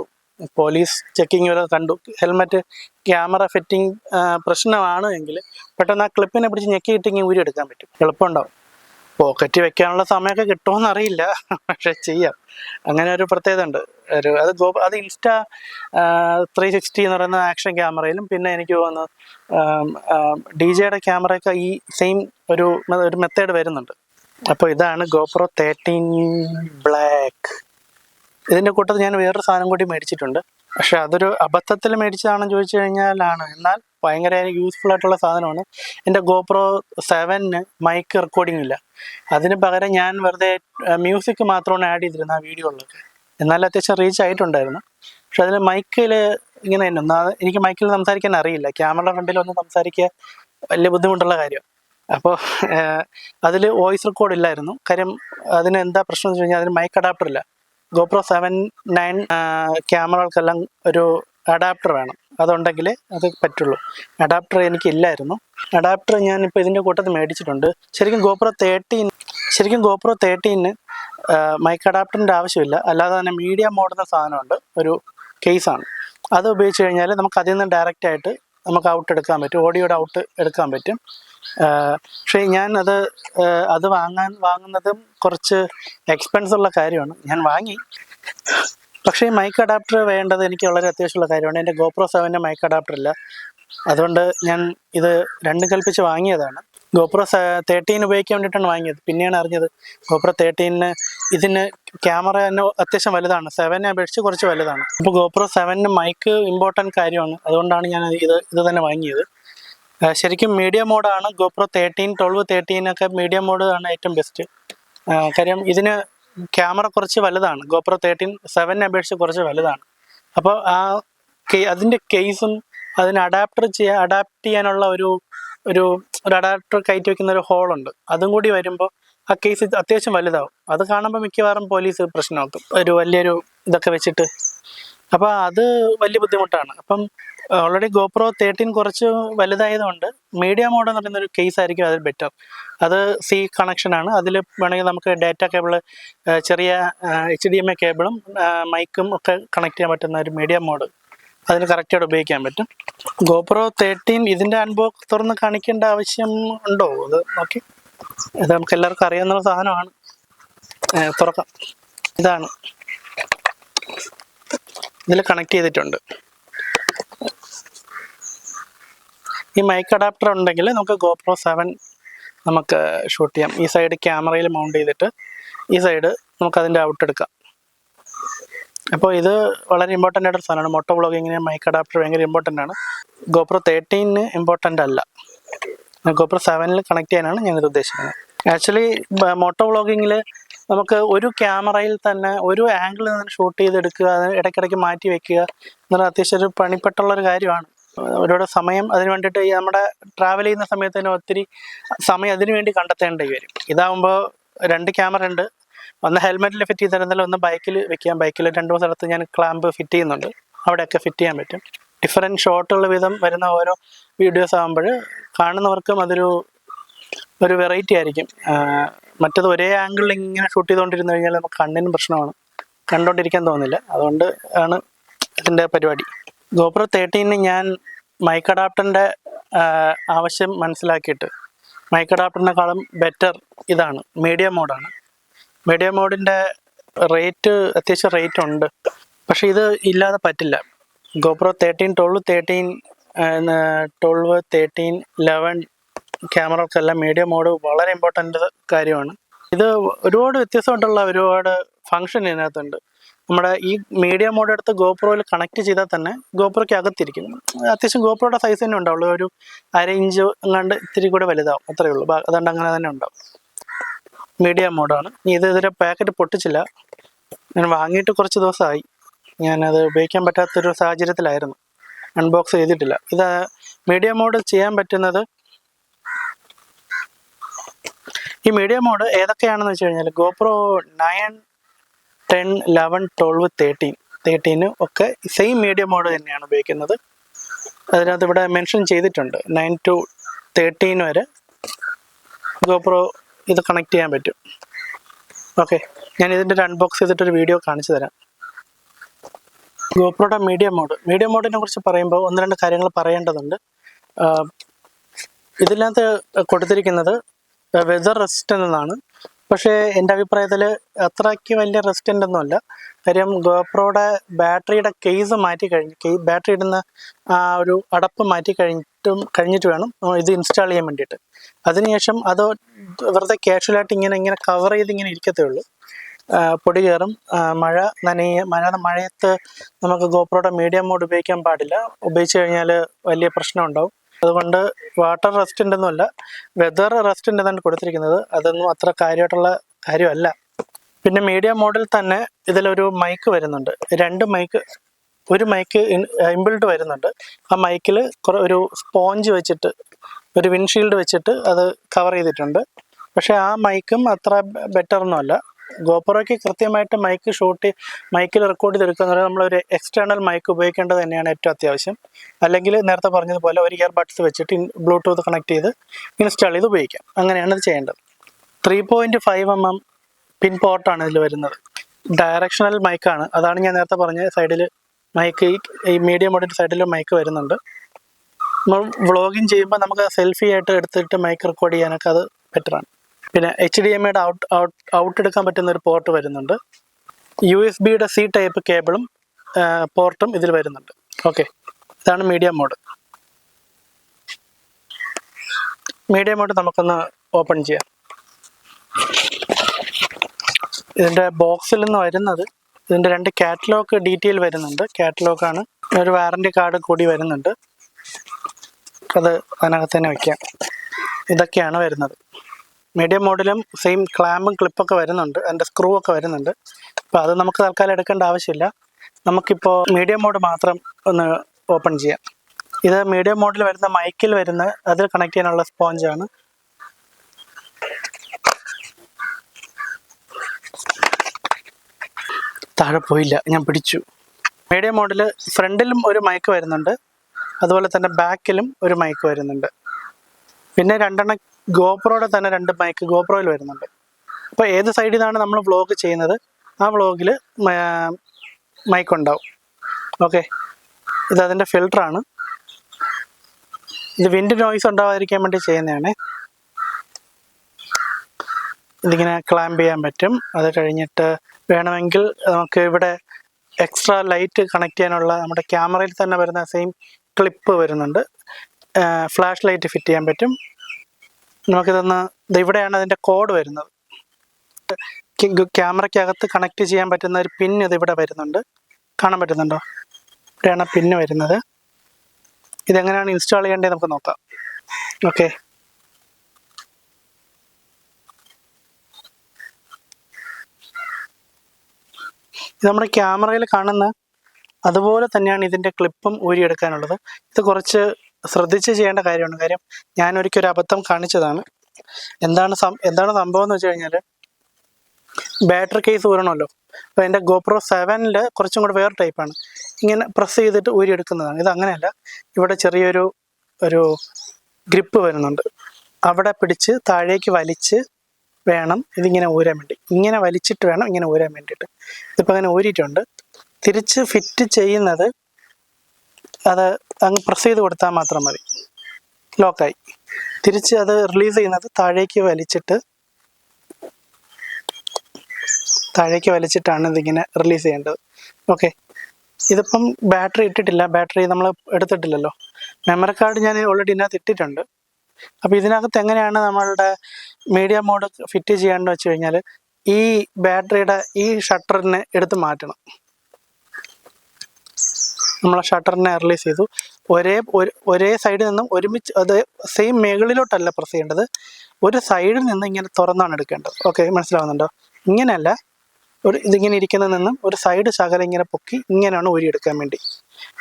പോലീസ് ചെക്കിങ് വരെ കണ്ടു. ഹെൽമെറ്റ് ക്യാമറ ഫിറ്റിംഗ് പ്രശ്നമാണ് എങ്കിൽ പെട്ടെന്ന് ആ ക്ലിപ്പിനെ പിടിച്ച് ഞെക്കിയിട്ട് ഇങ്ങനെ ഊരിയെടുക്കാൻ പറ്റും. എളുപ്പമുണ്ടാവും. പോക്കറ്റ് വെക്കാനുള്ള സമയമൊക്കെ കിട്ടുമോന്ന് അറിയില്ല പക്ഷെ ചെയ്യാം. അങ്ങനെ ഒരു പ്രത്യേകത ഉണ്ട്. ഒരു അത് ഗോ അത് ഇൻസ്റ്റ ത്രീ സിക്സ്റ്റി എന്ന് പറയുന്ന ആക്ഷൻ ക്യാമറയിലും പിന്നെ എനിക്ക് തോന്നുന്നു ഡി ജെയുടെ ക്യാമറയൊക്കെ ഈ സെയിം ഒരു ഒരു മെത്തേഡ് വരുന്നുണ്ട്. അപ്പോൾ ഇതാണ് ഗോപ്രോ തേർട്ടീൻ ബ്ലാക്ക് ഇതിന്റെ കൂട്ടത്തിൽ ഞാൻ വേറൊരു സാധനം കൂടി മേടിച്ചിട്ടുണ്ട്. പക്ഷെ അതൊരു അബദ്ധത്തിൽ മേടിച്ചതാണെന്ന് ചോദിച്ചു കഴിഞ്ഞാലാണ്. എന്നാൽ ഭയങ്കര യൂസ്ഫുൾ ആയിട്ടുള്ള സാധനമാണ്. എന്റെ ഗോപ്രോ സെവനിന് മൈക്ക് റെക്കോർഡിംഗ് ഇല്ല. അതിന് പകരം ഞാൻ വെറുതെ മ്യൂസിക് മാത്രമാണ് ആഡ് ചെയ്തിരുന്നത് ആ വീഡിയോകളിലൊക്കെ എന്നാൽ അത്യാവശ്യം റീച്ച് ആയിട്ടുണ്ടായിരുന്നു. പക്ഷെ അതിൽ മൈക്കിൽ ഇങ്ങനെ തന്നെ. ഒന്നാ എനിക്ക് മൈക്കിൽ സംസാരിക്കാൻ അറിയില്ല. ക്യാമറ ഫ്രണ്ടിൽ ഒന്ന് സംസാരിക്കുക വലിയ ബുദ്ധിമുട്ടുള്ള കാര്യം. അപ്പോൾ അതിൽ വോയിസ് റെക്കോർഡ് ഇല്ലായിരുന്നു. കാര്യം അതിന് എന്താ പ്രശ്നം എന്ന് വെച്ച് കഴിഞ്ഞാൽ അതിന് മൈക്ക് അഡാപ്റ്റർ ഇല്ല. ഗോപ്രോ സെവൻ നയൻ ക്യാമറകൾക്കെല്ലാം ഒരു അഡാപ്റ്റർ വേണം. അതുണ്ടെങ്കിൽ അത് പറ്റുള്ളൂ. അഡാപ്റ്റർ എനിക്കില്ലായിരുന്നു. അഡാപ്റ്റർ ഞാനിപ്പോൾ ഇതിന്റെ കൂട്ടത്തിൽ മേടിച്ചിട്ടുണ്ട്. ശരിക്കും ഗോപ്രോ തേർട്ടീൻ ശരിക്കും ഗോപ്രോ തേർട്ടീന് മൈക്ക് അഡാപ്റ്ററിന്റെ ആവശ്യമില്ല. അല്ലാതെ തന്നെ മീഡിയ മോഡുന്ന സാധനമുണ്ട്. ഒരു കേസാണ്. അത് ഉപയോഗിച്ച് കഴിഞ്ഞാൽ നമുക്ക് അതിൽ നിന്ന് ഡയറക്റ്റ് ആയിട്ട് നമുക്ക് ഔട്ട് എടുക്കാൻ പറ്റും. ഓഡിയോയുടെ ഔട്ട് എടുക്കാൻ പറ്റും. പക്ഷേ ഞാൻ അത് അത് വാങ്ങാൻ വാങ്ങുന്നതും കുറച്ച് എക്സ്പെൻസ് ഉള്ള കാര്യമാണ്. ഞാൻ വാങ്ങി. പക്ഷേ മൈക്ക് അഡാപ്റ്റർ വേണ്ടത് എനിക്ക് വളരെ അത്യാവശ്യമുള്ള കാര്യമാണ്. എന്റെ ഗോപ്രോ സെവന്റെ മൈക്ക് അഡാപ്റ്റർ ഇല്ല. അതുകൊണ്ട് ഞാൻ ഇത് രണ്ടും കൽപ്പിച്ച് വാങ്ങിയതാണ്. ഗോപ്രോ തേർട്ടീൻ ഉപയോഗിക്കാൻ വേണ്ടിയിട്ടാണ് വാങ്ങിയത്. പിന്നെയാണ് അറിഞ്ഞത് ഗോപ്രോ തേർട്ടീനിന് ഇതിന് ക്യാമറ തന്നെ അത്യാവശ്യം വലുതാണ്. സെവനെ അപേക്ഷിച്ച് കുറച്ച് വലുതാണ്. അപ്പോൾ ഗോപ്രോ സെവനിന് മൈക്ക് ഇമ്പോർട്ടന്റ് കാര്യമാണ്. അതുകൊണ്ടാണ് ഞാൻ ഇത് ഇത് തന്നെ വാങ്ങിയത്. ശരിക്കും മീഡിയം മോഡാണ് ഗോപ്രോ തേർട്ടീൻ ട്വൽവ് തേർട്ടീനൊക്കെ മീഡിയം മോഡ് ആണ് ഏറ്റവും ബെസ്റ്റ് കാര്യം ഇതിന് ക്യാമറ കുറച്ച് വലുതാണ്. ഗോപ്രോ തേർട്ടീൻ സെവനെ അപേക്ഷിച്ച് കുറച്ച് വലുതാണ്. അപ്പോൾ ആ അതിന്റെ കേസും അതിന് അഡാപ്റ്റർ ചെയ്യാൻ അഡാപ്റ്റ് ചെയ്യാനുള്ള ഒരു ഒരു ഒരു അഡാപ്റ്റർ കയറ്റി വെക്കുന്ന ഒരു ഹോളുണ്ട്. അതും കൂടി വരുമ്പോൾ ആ കേസ് അത്യാവശ്യം വലുതാവും. അത് കാണുമ്പോൾ മിക്കവാറും പോലീസ് പ്രശ്നമാക്കും. ഒരു വലിയൊരു ഇതൊക്കെ വെച്ചിട്ട്. അപ്പോൾ അത് വലിയ ബുദ്ധിമുട്ടാണ്. അപ്പം ഓൾറെഡി ഗോപ്രോ തേർട്ടീൻ കുറച്ച് വലുതായതുകൊണ്ട് മീഡിയ മോഡ് എന്ന് പറയുന്ന ഒരു കേസ് ആയിരിക്കും അതിൽ ബെറ്റർ അത് സി കണക്ഷനാണ് അതിൽ വേണമെങ്കിൽ നമുക്ക് ഡാറ്റ കേബിൾ ചെറിയ എച്ച് ഡി എം എ കേബിളും മൈക്കും ഒക്കെ കണക്ട് ചെയ്യാൻ പറ്റുന്ന ഒരു മീഡിയ മോഡ് അതിന് കറക്റ്റായിട്ട് ഉപയോഗിക്കാൻ പറ്റും. ഗോപ്രോ തേർട്ടീൻ ഇതിന്റെ അൺബോക്സ് തുറന്ന് കാണിക്കേണ്ട ആവശ്യം ഉണ്ടോ? അത് ഓക്കെ ഇത് നമുക്ക് എല്ലാവർക്കും അറിയാവുന്ന സാധനമാണ്. തുറക്കാം. ഇതാണ്. ഇതിൽ കണക്ട് ചെയ്തിട്ടുണ്ട്. ഈ മൈക്ക് അഡാപ്റ്റർ ഉണ്ടെങ്കിൽ നമുക്ക് ഗോപ്രോ സെവൻ നമുക്ക് ഷൂട്ട് ചെയ്യാം. ഈ സൈഡ് ക്യാമറയിൽ മൗണ്ട് ചെയ്തിട്ട് ഈ സൈഡ് നമുക്ക് അതിന്റെ ഔട്ട് എടുക്കാം. അപ്പോൾ ഇത് വളരെ ഇമ്പോർട്ടന്റ് ആയിട്ടൊരു സാധനമാണ്. മോട്ടോ വ്ളോഗിങ്ങിന് മൈക്ക് അഡാപ്റ്റർ ഭയങ്കര ഇമ്പോർട്ടന്റ് ആണ്. ഗോപ്രോ തേർട്ടീന് ഇമ്പോർട്ടന്റ് അല്ല. ഗോപ്രോ സെവനിൽ കണക്ട് ചെയ്യാനാണ് ഞാനിത് ഉദ്ദേശിക്കുന്നത്. ആക്ച്വലി മോട്ടോ വ്ളോഗിങ്ങിൽ നമുക്ക് ഒരു ക്യാമറയിൽ തന്നെ ഒരു ആംഗിളിൽ നിന്ന് ഷൂട്ട് ചെയ്തെടുക്കുക ഇടയ്ക്കിടയ്ക്ക് മാറ്റി വെക്കുക എന്നുള്ള അത്യാവശ്യം ഒരു പണിപ്പെട്ടുള്ള ഒരു കാര്യമാണ്. ഒരുപാട് സമയം അതിന് വേണ്ടിയിട്ട് നമ്മുടെ ട്രാവൽ ചെയ്യുന്ന സമയത്ത് തന്നെ ഒത്തിരി സമയം അതിനു വേണ്ടി കണ്ടെത്തേണ്ടി വരും. ഇതാകുമ്പോൾ രണ്ട് ക്യാമറ ഉണ്ട്. ഒന്ന് ഹെൽമെറ്റിൽ ഫിറ്റ് ചെയ്ത് തരുന്നില്ല ഒന്ന് ബൈക്കിൽ വെക്കാം ബൈക്കിൽ രണ്ട് മൂന്ന് സ്ഥലത്ത് ഞാൻ ക്ലാമ്പ് ഫിറ്റ് ചെയ്യുന്നുണ്ട്. അവിടെയൊക്കെ ഫിറ്റ് ചെയ്യാൻ പറ്റും. ഡിഫറെന്റ് ഷോട്ടുള്ള വിധം വരുന്ന ഓരോ വീഡിയോസ് ആകുമ്പോൾ കാണുന്നവർക്കും അതൊരു ഒരു വെറൈറ്റി ആയിരിക്കും. മറ്റത് ഒരേ ആംഗിളിൽ ഇങ്ങനെ ഷൂട്ട് ചെയ്തുകൊണ്ടിരുന്നു കഴിഞ്ഞാൽ നമുക്ക് കണ്ണിനും പ്രശ്നമാണ്. കണ്ടുകൊണ്ടിരിക്കാൻ തോന്നില്ല. അതുകൊണ്ട് ആണ് ഇതിന്റെ പരിപാടി. ഗോപ്രോ തേർട്ടീന് ഞാൻ മൈക്ക് അഡാപ്റ്ററിന്റെ ആവശ്യം മനസ്സിലാക്കിയിട്ട്. മൈക്ക് അഡാപ്റ്ററിനെക്കാളും ബെറ്റർ ഇതാണ്. മീഡിയ മോഡാണ് മീഡിയ മോഡിന്റെ റേറ്റ് അത്യാവശ്യം റേറ്റ് ഉണ്ട്. പക്ഷെ ഇത് ഇല്ലാതെ പറ്റില്ല. GoPro thirteen twelve thirteen twelve thirteen eleven ക്യാമറകൾക്കെല്ലാം media mode വളരെ ഇമ്പോർട്ടന്റ് കാര്യമാണ്. ഇത് ഒരുപാട് വ്യത്യസ്തമായിട്ടുള്ള ഒരുപാട് ഫങ്ഷൻ ഇതിനകത്തുണ്ട്. നമ്മുടെ ഈ മീഡിയ മോഡ് എടുത്ത് ഗോപ്രോയിൽ കണക്ട് ചെയ്താൽ തന്നെ ഗോപ്രോയ്ക്ക് അകത്തിരിക്കും. അത്യാവശ്യം ഗോപ്രോയുടെ സൈസ് തന്നെ ഉണ്ടാവുള്ളൂ. ഒരു അര ഇഞ്ച് എങ്ങാണ്ട് ഇത്തിരി കൂടെ വലുതാവും. അത്രയേ ഉള്ളൂ. അതുകൊണ്ട് അങ്ങനെ തന്നെ ഉണ്ടാവും. മീഡിയ മോഡാണ് ഇത് ഇതിന്റെ പാക്കറ്റ് പൊട്ടിച്ചില്ല. ഞാൻ വാങ്ങിയിട്ട് കുറച്ച് ദിവസമായി. ഞാനത് ഉപയോഗിക്കാൻ പറ്റാത്തൊരു സാഹചര്യത്തിലായിരുന്നു. അൺബോക്സ് ചെയ്തിട്ടില്ല. ഇത് മീഡിയ മോഡ് ചെയ്യാൻ പറ്റുന്നത് ഈ മീഡിയ മോഡ് ഏതൊക്കെയാണെന്ന് വെച്ച് കഴിഞ്ഞാൽ GoPro nine ten eleven twelve thirteen. Thirteen ഒക്കെ സെയിം മീഡിയം മോഡ് തന്നെയാണ് ഉപയോഗിക്കുന്നത്. അതിനകത്ത് ഇവിടെ മെൻഷൻ ചെയ്തിട്ടുണ്ട്. നയൻ ടു തേർട്ടീൻ വരെ ഗോപ്രോ ഇത് കണക്ട് ചെയ്യാൻ പറ്റും. ഓക്കെ ഞാൻ ഇതിന്റെ ഒരു അൺബോക്സ് ചെയ്തിട്ടൊരു വീഡിയോ കാണിച്ചു തരാം. ഗോപ്രോയുടെ മീഡിയം മോഡ് മീഡിയം മോഡിനെ കുറിച്ച് പറയുമ്പോൾ ഒന്ന് രണ്ട് കാര്യങ്ങൾ പറയേണ്ടതുണ്ട്. ഇതിനകത്ത് കൊടുത്തിരിക്കുന്നത് വെതർ റെസിസ്റ്റന്റ് എന്നാണ് പക്ഷേ എന്റെ അഭിപ്രായത്തിൽ അത്രയ്ക്ക് വലിയ റെസിസ്റ്റന്റ് ഒന്നുമല്ല കാര്യം ഗോപ്രോയുടെ ബാറ്ററിയുടെ കേസ് മാറ്റി കഴിഞ്ഞ് ബാറ്ററി ഇടുന്ന ആ ഒരു അടപ്പ് മാറ്റി കഴിഞ്ഞിട്ടും കഴിഞ്ഞിട്ട് വേണം ഇത് ഇൻസ്റ്റാൾ ചെയ്യാൻ വേണ്ടിയിട്ട്. അതിനുശേഷം അത് വെറുതെ ക്യാഷ്വലായിട്ട് ഇങ്ങനെ ഇങ്ങനെ കവർ ചെയ്ത് ഇങ്ങനെ ഇരിക്കത്തേ ഉള്ളൂ. പൊടി കയറും. മഴ നനയ മഴ മഴയത്ത് നമുക്ക് ഗോപ്രോയുടെ മീഡിയം മോഡ് ഉപയോഗിക്കാൻ പാടില്ല. ഉപയോഗിച്ച് കഴിഞ്ഞാൽ വലിയ പ്രശ്നം ഉണ്ടാവും അതുകൊണ്ട് വാട്ടർ റെസ്റ്റിന്റെ ഉണ്ടെന്നല്ല വെതർ റെസ്റ്റിന്റെ തന്നെ കൊടുത്തിരിക്കുന്നത്. അതൊന്നും അത്ര കാര്യമായിട്ടുള്ള കാര്യമല്ല. പിന്നെ മീഡിയ മോഡിൽ തന്നെ ഇതിലൊരു മൈക്ക് വരുന്നുണ്ട്. രണ്ട് മൈക്ക് ഒരു മൈക്ക് ഇൻബിൽഡ് വരുന്നുണ്ട്. ആ മൈക്കിൽ കുറേ ഒരു സ്പോഞ്ച് വെച്ചിട്ട് ഒരു വിൻഷീൽഡ് വെച്ചിട്ട് അത് കവർ ചെയ്തിട്ടുണ്ട്. പക്ഷേ ആ മൈക്കും അത്ര ബെറ്റർ ഒന്നുമല്ല. ഗോപ്രോയ്ക്ക് കൃത്യമായിട്ട് മൈക്ക് ഷൂട്ട് മൈക്കിൽ റെക്കോർഡ് ചെയ്തെടുക്കുന്നത് നമ്മളൊരു എക്സ്റ്റേണൽ മൈക്ക് ഉപയോഗിക്കേണ്ടത് തന്നെയാണ് ഏറ്റവും അത്യാവശ്യം. അല്ലെങ്കിൽ നേരത്തെ പറഞ്ഞതുപോലെ ഒരു ഇയർ ബഡ്സ് വെച്ചിട്ട് ബ്ലൂടൂത്ത് കണക്ട് ചെയ്ത് ഇൻസ്റ്റാൾ ചെയ്ത് ഉപയോഗിക്കാം. അങ്ങനെയാണ് ഇത് ചെയ്യേണ്ടത്. Three point five M M pin പോർട്ടാണ് ഇതിൽ വരുന്നത്. ഡയറക്ഷണൽ മൈക്കാണ് അതാണ് ഞാൻ നേരത്തെ പറഞ്ഞ സൈഡിൽ മൈക്ക് ഈ മീഡിയം മോഡിന്റെ സൈഡിൽ മൈക്ക് വരുന്നുണ്ട്. നമ്മൾ വ്ളോഗിങ് ചെയ്യുമ്പോൾ നമുക്ക് സെൽഫി ആയിട്ട് എടുത്തിട്ട് മൈക്ക് റെക്കോർഡ് ചെയ്യാനൊക്കെ അത് ബെറ്ററാണ് പിന്നെ എച്ച് ഡി എം ഐയുടെ ഔട്ട് ഔട്ട് ഔട്ട് എടുക്കാൻ പറ്റുന്ന ഒരു പോർട്ട് വരുന്നുണ്ട്. യു എസ് ബിയുടെ സി ടൈപ്പ് കേബിളും പോർട്ടും ഇതിൽ വരുന്നുണ്ട്. ഓക്കെ ഇതാണ് മീഡിയം മോഡ് മീഡിയം മോഡ് നമുക്കൊന്ന് ഓപ്പൺ ചെയ്യാം. ഇതിന്റെ ബോക്സിൽ നിന്ന് വരുന്നത് ഇതിന്റെ രണ്ട് കാറ്റലോഗ് ഡീറ്റെയിൽ വരുന്നുണ്ട്. കാറ്റലോഗാണ് ഒരു വാറന്റി കാർഡ് കൂടി വരുന്നുണ്ട്. അത് അതിനകത്ത് തന്നെ വയ്ക്കാം ഇതൊക്കെയാണ് വരുന്നത്. മീഡിയം മോഡലും സെയിം ക്ലാമ്പും ക്ലിപ്പൊക്കെ വരുന്നുണ്ട് അതിന്റെ സ്ക്രൂ ഒക്കെ വരുന്നുണ്ട്. അപ്പോൾ അത് നമുക്ക് തൽക്കാലം എടുക്കേണ്ട ആവശ്യമില്ല. നമുക്കിപ്പോൾ മീഡിയം മോഡ് മാത്രം ഒന്ന് ഓപ്പൺ ചെയ്യാം. ഇത് മീഡിയം മോഡിൽ വരുന്ന മൈക്കിൽ വരുന്ന അതിൽ കണക്ട് ചെയ്യാനുള്ള സ്പോഞ്ചാണ് താഴെ പോയില്ല ഞാൻ പിടിച്ചു. മീഡിയം മോഡിൽ ഫ്രണ്ടിലും ഒരു മൈക്ക് വരുന്നുണ്ട് അതുപോലെ തന്നെ ബാക്കിലും ഒരു മൈക്ക് വരുന്നുണ്ട്. പിന്നെ രണ്ടെണ്ണം ഗോപ്രോയുടെ തന്നെ രണ്ട് മൈക്ക് ഗോപ്രോയിൽ വരുന്നുണ്ട്. അപ്പോൾ ഏത് സൈഡിൽ നിന്നാണ് നമ്മൾ വ്ളോഗ് ചെയ്യുന്നത്? ആ വ്ളോഗിൽ മൈക്ക് ഉണ്ടാവും. ഓക്കെ ഇത് അതിന്റെ ഫിൽറ്ററാണ് ഇത് വിൻഡ് നോയ്സ് ഉണ്ടാവാതിരിക്കാൻ വേണ്ടി ചെയ്യുന്നതാണ്. ഇതിങ്ങനെ ക്ലാമ്പ് ചെയ്യാൻ പറ്റും. അത് കഴിഞ്ഞിട്ട് വേണമെങ്കിൽ നമുക്ക് ഇവിടെ എക്സ്ട്രാ ലൈറ്റ് കണക്ട് ചെയ്യാനുള്ള നമ്മുടെ ക്യാമറയിൽ തന്നെ വരുന്ന സെയിം ക്ലിപ്പ് വരുന്നുണ്ട്. ഫ്ലാഷ് ലൈറ്റ് ഫിറ്റ് ചെയ്യാൻ പറ്റും. നമുക്കിതൊന്ന് ഇത് ഇവിടെയാണ് അതിന്റെ കോഡ് വരുന്നത്. ക്യാമറയ്ക്കകത്ത് കണക്ട് ചെയ്യാൻ പറ്റുന്ന ഒരു പിൻ ഇത് ഇവിടെ വരുന്നുണ്ട്. കാണാൻ പറ്റുന്നുണ്ടോ? ഇവിടെയാണ് പിന്ന് വരുന്നത്. ഇതെങ്ങനെയാണ് ഇൻസ്റ്റാൾ ചെയ്യേണ്ടത് നമുക്ക് നോക്കാം. ഓക്കെ. ഇത് നമ്മുടെ ക്യാമറയിൽ കാണുന്ന അതുപോലെ തന്നെയാണ് ഇതിന്റെ ക്ലിപ്പും ഊരിയെടുക്കാനുള്ളത്. ഇത് കുറച്ച് ശ്രദ്ധിച്ച് ചെയ്യേണ്ട കാര്യമാണ്. കാര്യം ഞാൻ ഒരിക്കൽ ഒരു അബദ്ധം കാണിച്ചതാണ്. എന്താണ് എന്താണ് സംഭവം എന്ന് വെച്ച് കഴിഞ്ഞാൽ ബാറ്ററി കേസ് ഊരണമല്ലോ. അപ്പോൾ എന്റെ ഗോപ്രോ സെവനിൽ കുറച്ചും കൂടെ വേറെ ടൈപ്പാണ്. ഇങ്ങനെ പ്രസ് ചെയ്തിട്ട് ഊരിയെടുക്കുന്നതാണ്. ഇത് അങ്ങനെയല്ല. ഇവിടെ ചെറിയൊരു ഒരു ഗ്രിപ്പ് വരുന്നുണ്ട്. അവിടെ പിടിച്ച് താഴേക്ക് വലിച്ച് വേണം ഇതിങ്ങനെ ഊരാൻ വേണ്ടി. ഇങ്ങനെ വലിച്ചിട്ട് വേണം ഇങ്ങനെ ഊരാൻ വേണ്ടിയിട്ട്. ഇതിപ്പോൾ അങ്ങനെ ഊരിയിട്ടുണ്ട്. തിരിച്ച് ഫിറ്റ് ചെയ്യുന്നത് അത് അങ്ങ് പ്രസ് ചെയ്ത് കൊടുത്താൽ മാത്രം മതി. ലോക്കായി തിരിച്ച് അത് റിലീസ് ചെയ്യുന്നത് താഴേക്ക് വലിച്ചിട്ട് താഴേക്ക് വലിച്ചിട്ടാണ് ഇതിങ്ങനെ റിലീസ് ചെയ്യേണ്ടത്. ഓക്കെ ഇതിപ്പം ബാറ്ററി ഇട്ടിട്ടില്ല. ബാറ്ററി നമ്മൾ എടുത്തിട്ടില്ലല്ലോ. മെമ്മറി കാർഡ് ഞാൻ ഓൾറെഡി ഇതിനകത്ത് ഇട്ടിട്ടുണ്ട്. അപ്പോൾ ഇതിനകത്ത് എങ്ങനെയാണ് നമ്മളുടെ മീഡിയ മോഡ് ഫിറ്റ് ചെയ്യേണ്ടത് വെച്ച് കഴിഞ്ഞാൽ ഈ ബാറ്ററിയുടെ ഈ ഷട്ടറിനെ എടുത്ത് മാറ്റണം. നമ്മളെ ഷട്ടറിനെ റിലീസ് ചെയ്തു. ഒരേ ഒരേ സൈഡിൽ നിന്നും ഒരുമിച്ച് അത് സെയിം മേളിലോട്ടല്ല പ്രസ് ചെയ്യേണ്ടത്. ഒരു സൈഡിൽ നിന്ന് ഇങ്ങനെ തുറന്നാണ് എടുക്കേണ്ടത്. ഓക്കെ മനസ്സിലാവുന്നുണ്ടോ? ഇങ്ങനെയല്ല ഒരു ഇതിങ്ങനെ ഇരിക്കുന്ന നിന്നും ഒരു സൈഡ് ശകലം ഇങ്ങനെ പൊക്കി ഇങ്ങനെയാണ് ഊരിയെടുക്കാൻ വേണ്ടി.